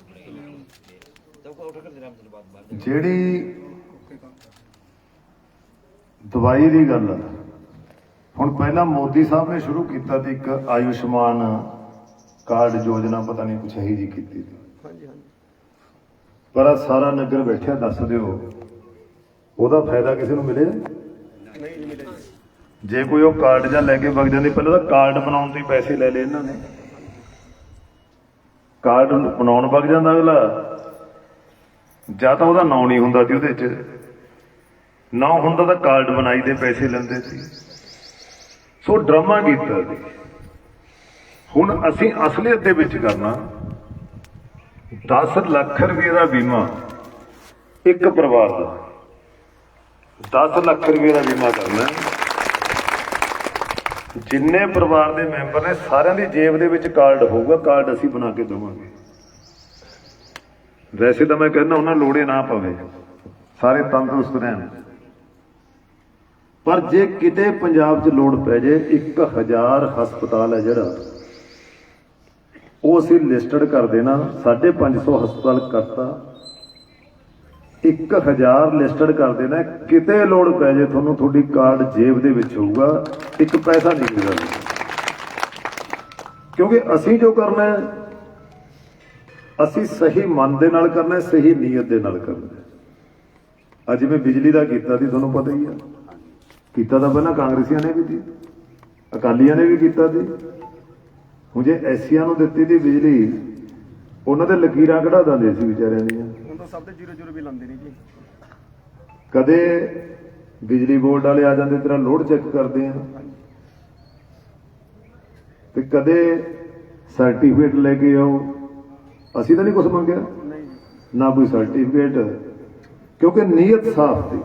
ਤਬ ਕੋ ਉਠ ਕਰ ਦੇਣਾ ਮਤਲਬ ਬਾਤ ਬਾਤ ਜਿਹੜੀ ਦਵਾਈ ਦੀ ਗੱਲ ਆ। ਹੁਣ ਪਹਿਲਾਂ ਮੋਦੀ ਸਾਹਿਬ ਨੇ ਸ਼ੁਰੂ ਕੀਤਾ ਸੀ ਇੱਕ ਆਯੁਸ਼ਮਾਨ ਕਾਰਡ ਯੋਜਨਾ ਪਤਾ ਨਹੀਂ ਕੁਛ ਇਹੀ ਜੀ ਕੀਤੀ ਸੀ। ਪਰ ਆਹ ਸਾਰਾ ਨਗਰ ਬੈਠਿਆ ਦੱਸ ਦਿਓ। ਉਹਦਾ ਫਾਇਦਾ ਕਿਸੇ ਨੂੰ ਮਿਲਿਆ ਜੇ ਕੋਈ ਉਹ ਕਾਰਡ ਜਾਂ ਲੈ ਕੇ ਵਗ ਜਾਂਦੀ, ਪਹਿਲਾਂ ਤਾਂ ਕਾਰਡ ਬਣਾਉਣ ਤੇ ਪੈਸੇ ਲੈ ਲਏ ਇਹਨਾਂ ਨੇ। ਕਾਰਡ ਬਣਾਉਣ ਵਗ ਜਾਂਦਾ ਅਗਲਾ। ਜਾਂ ਤਾਂ ਉਹਦਾ ਨਾਂ ਨਹੀਂ ਹੁੰਦਾ ਸੀ ਉਹਦੇ 'ਚ। ਨਾਂ ਹੁੰਦਾ ਤਾਂ ਕਾਰਡ ਬਣਾਈ ਦੇ ਪੈਸੇ ਲੈਂਦੇ ਸੀ। ਸੋ ਡਰਾਮਾ ਕੀਤਾ ਸੀ। ਹੁਣ ਅਸੀਂ ਅਸਲੀਅਤ ਦੇ ਵਿੱਚ ਕਰਨਾ। 10 ਲੱਖ ਰੁਪਏ ਦਾ ਬੀਮਾ ਇੱਕ ਪਰਿਵਾਰ ਦਾ। 10 ਲੱਖ ਰੁਪਏ ਦਾ ਬੀਮਾ ਕਰਨਾ। ਜਿੰਨੇ ਪਰਿਵਾਰ ਦੇ ਮੈਂਬਰ ਨੇ ਸਾਰਿਆਂ ਦੀ ਜੇਬ ਦੇ ਵਿੱਚ ਕਾਰਡ ਹੋਊਗਾ, ਕਾਰਡ ਅਸੀਂ ਬਣਾ ਕੇ ਦੇਵਾਂਗੇ। ਵੈਸੇ ਤਾਂ ਮੈਂ ਕਹਿੰਦਾ ਉਹਨਾਂ ਲੋੜੇ ਨਾ ਪਵੇ, ਸਾਰੇ ਤੰਦਰੁਸਤ ਰਹਿਣ। ਪਰ ਜੇ ਕਿਤੇ ਪੰਜਾਬ 'ਚ ਲੋੜ ਪੈ ਜੇ 1000 ਹਸਪਤਾਲ ਹੈ ਜਿਹੜਾ, ਉਹ ਅਸੀਂ ਲਿਸਟਡ ਕਰ ਦੇਣਾ 550 ਹਸਪਤਾਲ ਕਰਤਾ। 1000 ਲਿਸਟਡ ਕਰ ਦੇਣਾ। ਕਿਤੇ ਲੋੜ ਪੈ ਜੇ ਤੁਹਾਨੂੰ ਤੁਹਾਡੀ ਕਾਰਡ ਜੇਬ ਦੇ ਵਿੱਚ ਹੋਊਗਾ, ਇੱਕ ਪੈਸਾ ਨਹੀਂ ਮਿਲਦਾ। ਕਿਉਂਕਿ ਅਸੀਂ ਜੋ ਕਰਨਾ ਹੈ, ਅਸੀਂ ਸਹੀ ਮਨ ਦੇ ਨਾਲ ਕਰਨਾ ਹੈ, ਸਹੀ ਨੀਅਤ ਦੇ ਨਾਲ ਕਰਨਾ ਹੈ। ਅੱਜ ਮੈਂ ਬਿਜਲੀ ਦਾ ਕੀਤਾ ਸੀ, ਤੁਹਾਨੂੰ ਪਤਾ ਹੀ ਆ। ਕੀਤਾ ਤਾਂ ਪਹਿਲਾਂ ਕਾਂਗਰਸੀਆਂ ਨੇ ਵੀ ਸੀ ਅਕਾਲੀਆਂ ਨੇ ਵੀ ਕੀਤਾ ਸੀ। ਹੁਣ ਜੇ ਐਸੀਆਂ ਨੂੰ ਦਿੱਤੀ ਦੀ ਬਿਜਲੀ, ਉਹਨਾਂ ਦੇ ਲਕੀਰਾਂ ਕਢਾ ਦਿੰਦੇ ਸੀ ਵਿਚਾਰਿਆਂ ਦੀਆਂ। ਸਭ ਤੇ 0 ਵੀ ਲਾਉਂਦੇ ਨੇ ਜੀ। ਕਦੇ ਬਿਜਲੀ ਬੋਰਡ ਵਾਲੇ ਆ ਜਾਂਦੇ, ਤੇਰਾ ਲੋਡ ਚੈੱਕ ਕਰਦੇ ਆ। ਤੇ ਕਦੇ ਸਰਟੀਫਿਕੇਟ ਲੈ ਕੇ ਆਓ। ਅਸੀਂ ਤਾਂ ਨਹੀਂ ਕੁਝ ਮੰਗਿਆ। ਨਾ ਕੋਈ ਸਰਟੀਫਿਕੇਟ, ਕਿਉਂਕਿ ਨੀਅਤ ਸਾਫ਼ ਸੀ।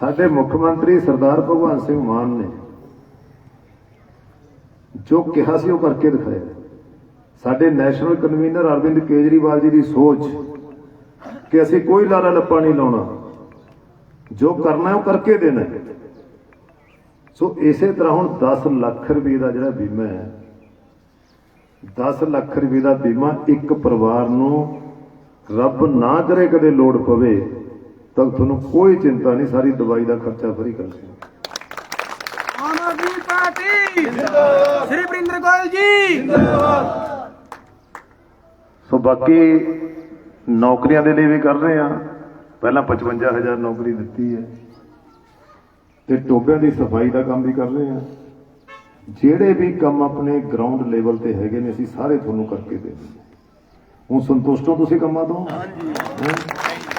ਸਾਡੇ ਮੁੱਖ ਮੰਤਰੀ ਸਰਦਾਰ ਭਗਵੰਤ ਸਿੰਘ ਮਾਨ ਨੇ ਜੋ ਕਿਹਾ ਸੀ ਉਹ ਕਰਕੇ ਦਿਖਾਇਆ। ਸਾਡੇ ਨੈਸ਼ਨਲ ਕਨਵੀਨਰ ਅਰਵਿੰਦ ਕੇਜਰੀਵਾਲ ਜੀ ਦੀ ਸੋਚ ਕਿ ਅਸੀਂ ਕੋਈ ਲਾਰਾ ਲੱਪਾ ਨਹੀਂ ਲਾਉਣਾ। ਜੋ ਕਰਨਾ ਹੈ ਉਹ ਕਰਕੇ ਦੇਣਾ। ਸੋ ਇਸੇ ਤਰ੍ਹਾਂ ਹੁਣ 10 ਲੱਖ ਰੁਪਏ ਦਾ ਜਿਹੜਾ ਬੀਮਾ ਹੈ 10 ਲੱਖ ਰੁਪਏ ਦਾ ਬੀਮਾ ਇੱਕ ਪਰਿਵਾਰ ਨੂੰ ਰੱਬ ਨਾ ਕਰੇ ਕਦੇ ਲੋੜ ਪਵੇ ਤਾਂ ਤੁਹਾਨੂੰ ਕੋਈ ਚਿੰਤਾ ਨਹੀਂ ਸਾਰੀ ਦਵਾਈ ਦਾ ਖਰਚਾ ਫਰੀ ਕਰ ਦਿਓ। ਆਮ ਆਦਮੀ ਪਾਰਟੀ ਜਿੰਦਾਬਾਦ ਸ੍ਰੀ ਵਰਿੰਦਰ ਗੋਇਲ ਜੀ। ਸੋ ਬਾਕੀ ਨੌਕਰੀਆਂ ਦੇ ਲਈ ਵੀ ਕਰ ਰਹੇ ਆ ਪਹਿਲਾਂ 55000 ਨੌਕਰੀ ਦਿੱਤੀ ਹੈ। ਤੇ ਟੋਬਿਆਂ ਦੀ ਸਫ਼ਾਈ ਦਾ ਕੰਮ ਵੀ ਕਰ ਰਹੇ ਆ ਜਿਹੜੇ ਵੀ ਕੰਮ ਆਪਣੇ ਗਰਾਊਂਡ ਲੈਵਲ ਤੇ ਹੈਗੇ ਨੇ ਅਸੀਂ ਸਾਰੇ ਤੁਹਾਨੂੰ ਕਰਕੇ ਦੇ ਦਿੰਦੇ ਹੁਣ ਸੰਤੁਸ਼ਟ ਹੋ ਤੁਸੀਂ ਕੰਮਾਂ ਤੋਂ? ਹਾਂਜੀ।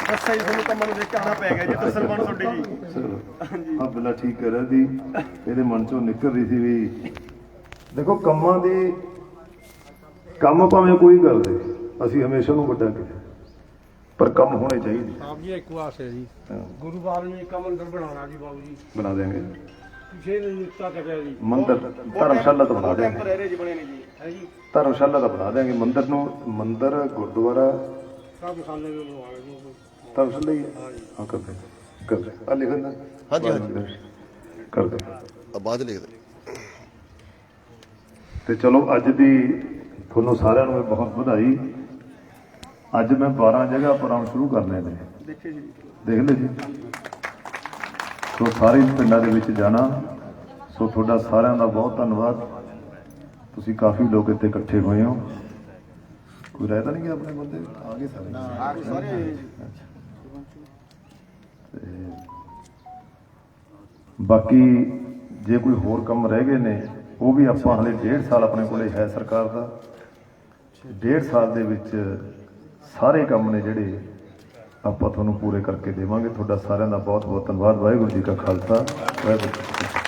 ਬਸ ਸਹੀ ਤੁਹਾਨੂੰ ਕੰਮਾਂ ਨੂੰ ਦੇਖ ਕੇ ਆਉਣਾ ਪੈ ਗਿਆ ਜੀ ਤਸਲਮਾਨ ਤੁਹਾਡੀ ਜੀ। ਆ ਬਿਲਾ ਠੀਕ ਕਰ ਰਿਹਾ ਇਹਦੇ ਮਨ ਚੋਂ ਨਿਕਲ ਰਹੀ ਸੀ ਵੀ ਦੇਖੋ ਕੰਮਾਂ ਦੀ ਕੰਮ ਭਾਵੇਂ ਕੋਈ ਕਰ ਦੇ ਅਸੀਂ ਹਮੇਸ਼ਾ ਨੂੰ ਵੱਡਾ ਕਿਹਾ ਪਰ ਕੰਮ ਹੋਣੇ ਚਾਹੀਦੇ। ਆਪ ਜੀ ਇੱਕ ਵਾਸਤੇ ਜੀ। ਹਾਂ, ਗੁਰੂ ਬਾਲ ਨੂੰ ਇੱਕ ਮੰਦਰ ਬਣਾਉਣਾ ਜੀ ਬਾਬੂ ਜੀ। ਬਣਾ ਦੇਾਂਗੇ ਪਿਛੇ ਨੇ ਨਿਕਤਾ ਕਰਿਆ ਜੀ। ਮੰਦਰ ਧਰਮਸ਼ਾਲਾ ਤਾਂ ਬਣਾ ਦੇਾਂਗੇ ਟੈਂਪਰੇਰੀ ਜੀ ਬਣੇ ਨੇ ਜੀ ਹੈ ਜੀ। ਧਰਮਸ਼ਾਲਾ ਤਾਂ ਬਣਾ ਦੇਾਂਗੇ ਮੰਦਰ ਨੂੰ ਮੰਦਰ ਗੁਰਦੁਆਰਾ। ਸਭ ਖਾਲੇ ਨੂੰ ਬਣਵਾਉਣਾ ਜੀ। ਧਰਮਸ਼ਾਲਾ ਹੀ ਹੈ। ਹਾਂ ਕਰ ਦੇ। ਕਰ ਦੇ। ਆ ਲਿਖਣ ਦਾ ਹਾਂਜੀ, ਹਾਂਜੀ। ਕਰ ਦੇ। ਆ ਬਾਅਦ ਚ ਲਿਖਦੇ ਤੇ ਚਲੋ ਅੱਜ ਦੀ ਤੁਹਾਨੂੰ ਸਾਰਿਆਂ ਨੂੰ ਬਹੁਤ ਵਧਾਈ। ਅੱਜ ਮੈਂ 12 ਜਗ੍ਹਾ ਪ੍ਰੋਗਰਾਮ ਸ਼ੁਰੂ ਕਰਨੇ ਨੇ। ਦੇਖੇ ਜੀ। ਦੇਖ ਲਓ ਜੀ। ਸੋ ਸਾਰੇ ਪਿੰਡਾਂ ਦੇ ਵਿੱਚ ਜਾਣਾ। ਸੋ ਤੁਹਾਡਾ ਸਾਰਿਆਂ ਦਾ ਬਹੁਤ ਧੰਨਵਾਦ। ਤੁਸੀਂ ਕਾਫੀ ਲੋਕ ਇੱਥੇ ਇਕੱਠੇ ਹੋਏ ਹੋ। ਕੋਈ ਰਹਿ ਤਾਂ ਨਹੀਂ ਗਿਆ ਆਪਣੇ ਬੰਦੇ? ਆ ਗਏ ਸਾਰੇ। ਸਾਰੇ। ਬਾਕੀ ਜੇ ਕੋਈ ਹੋਰ ਕੰਮ ਰਹਿ ਗਏ ਨੇ ਉਹ ਵੀ ਆਪਾਂ ਹਲੇ ਡੇਢ ਸਾਲ ਆਪਣੇ ਕੋਲੇ ਹੈ ਸਰਕਾਰ ਦਾ। ਡੇਢ ਸਾਲ ਦੇ ਵਿੱਚ ਸਾਰੇ ਕੰਮ ਨੇ ਜਿਹੜੇ ਆਪਾਂ ਤੁਹਾਨੂੰ ਪੂਰੇ ਕਰਕੇ ਦੇਵਾਂਗੇ। ਤੁਹਾਡਾ ਸਾਰਿਆਂ ਦਾ ਬਹੁਤ ਬਹੁਤ ਧੰਨਵਾਦ। ਵਾਹਿਗੁਰੂ ਜੀ ਕਾ ਖਾਲਸਾ। ਵਾਹਿਗੁਰੂ ਜੀ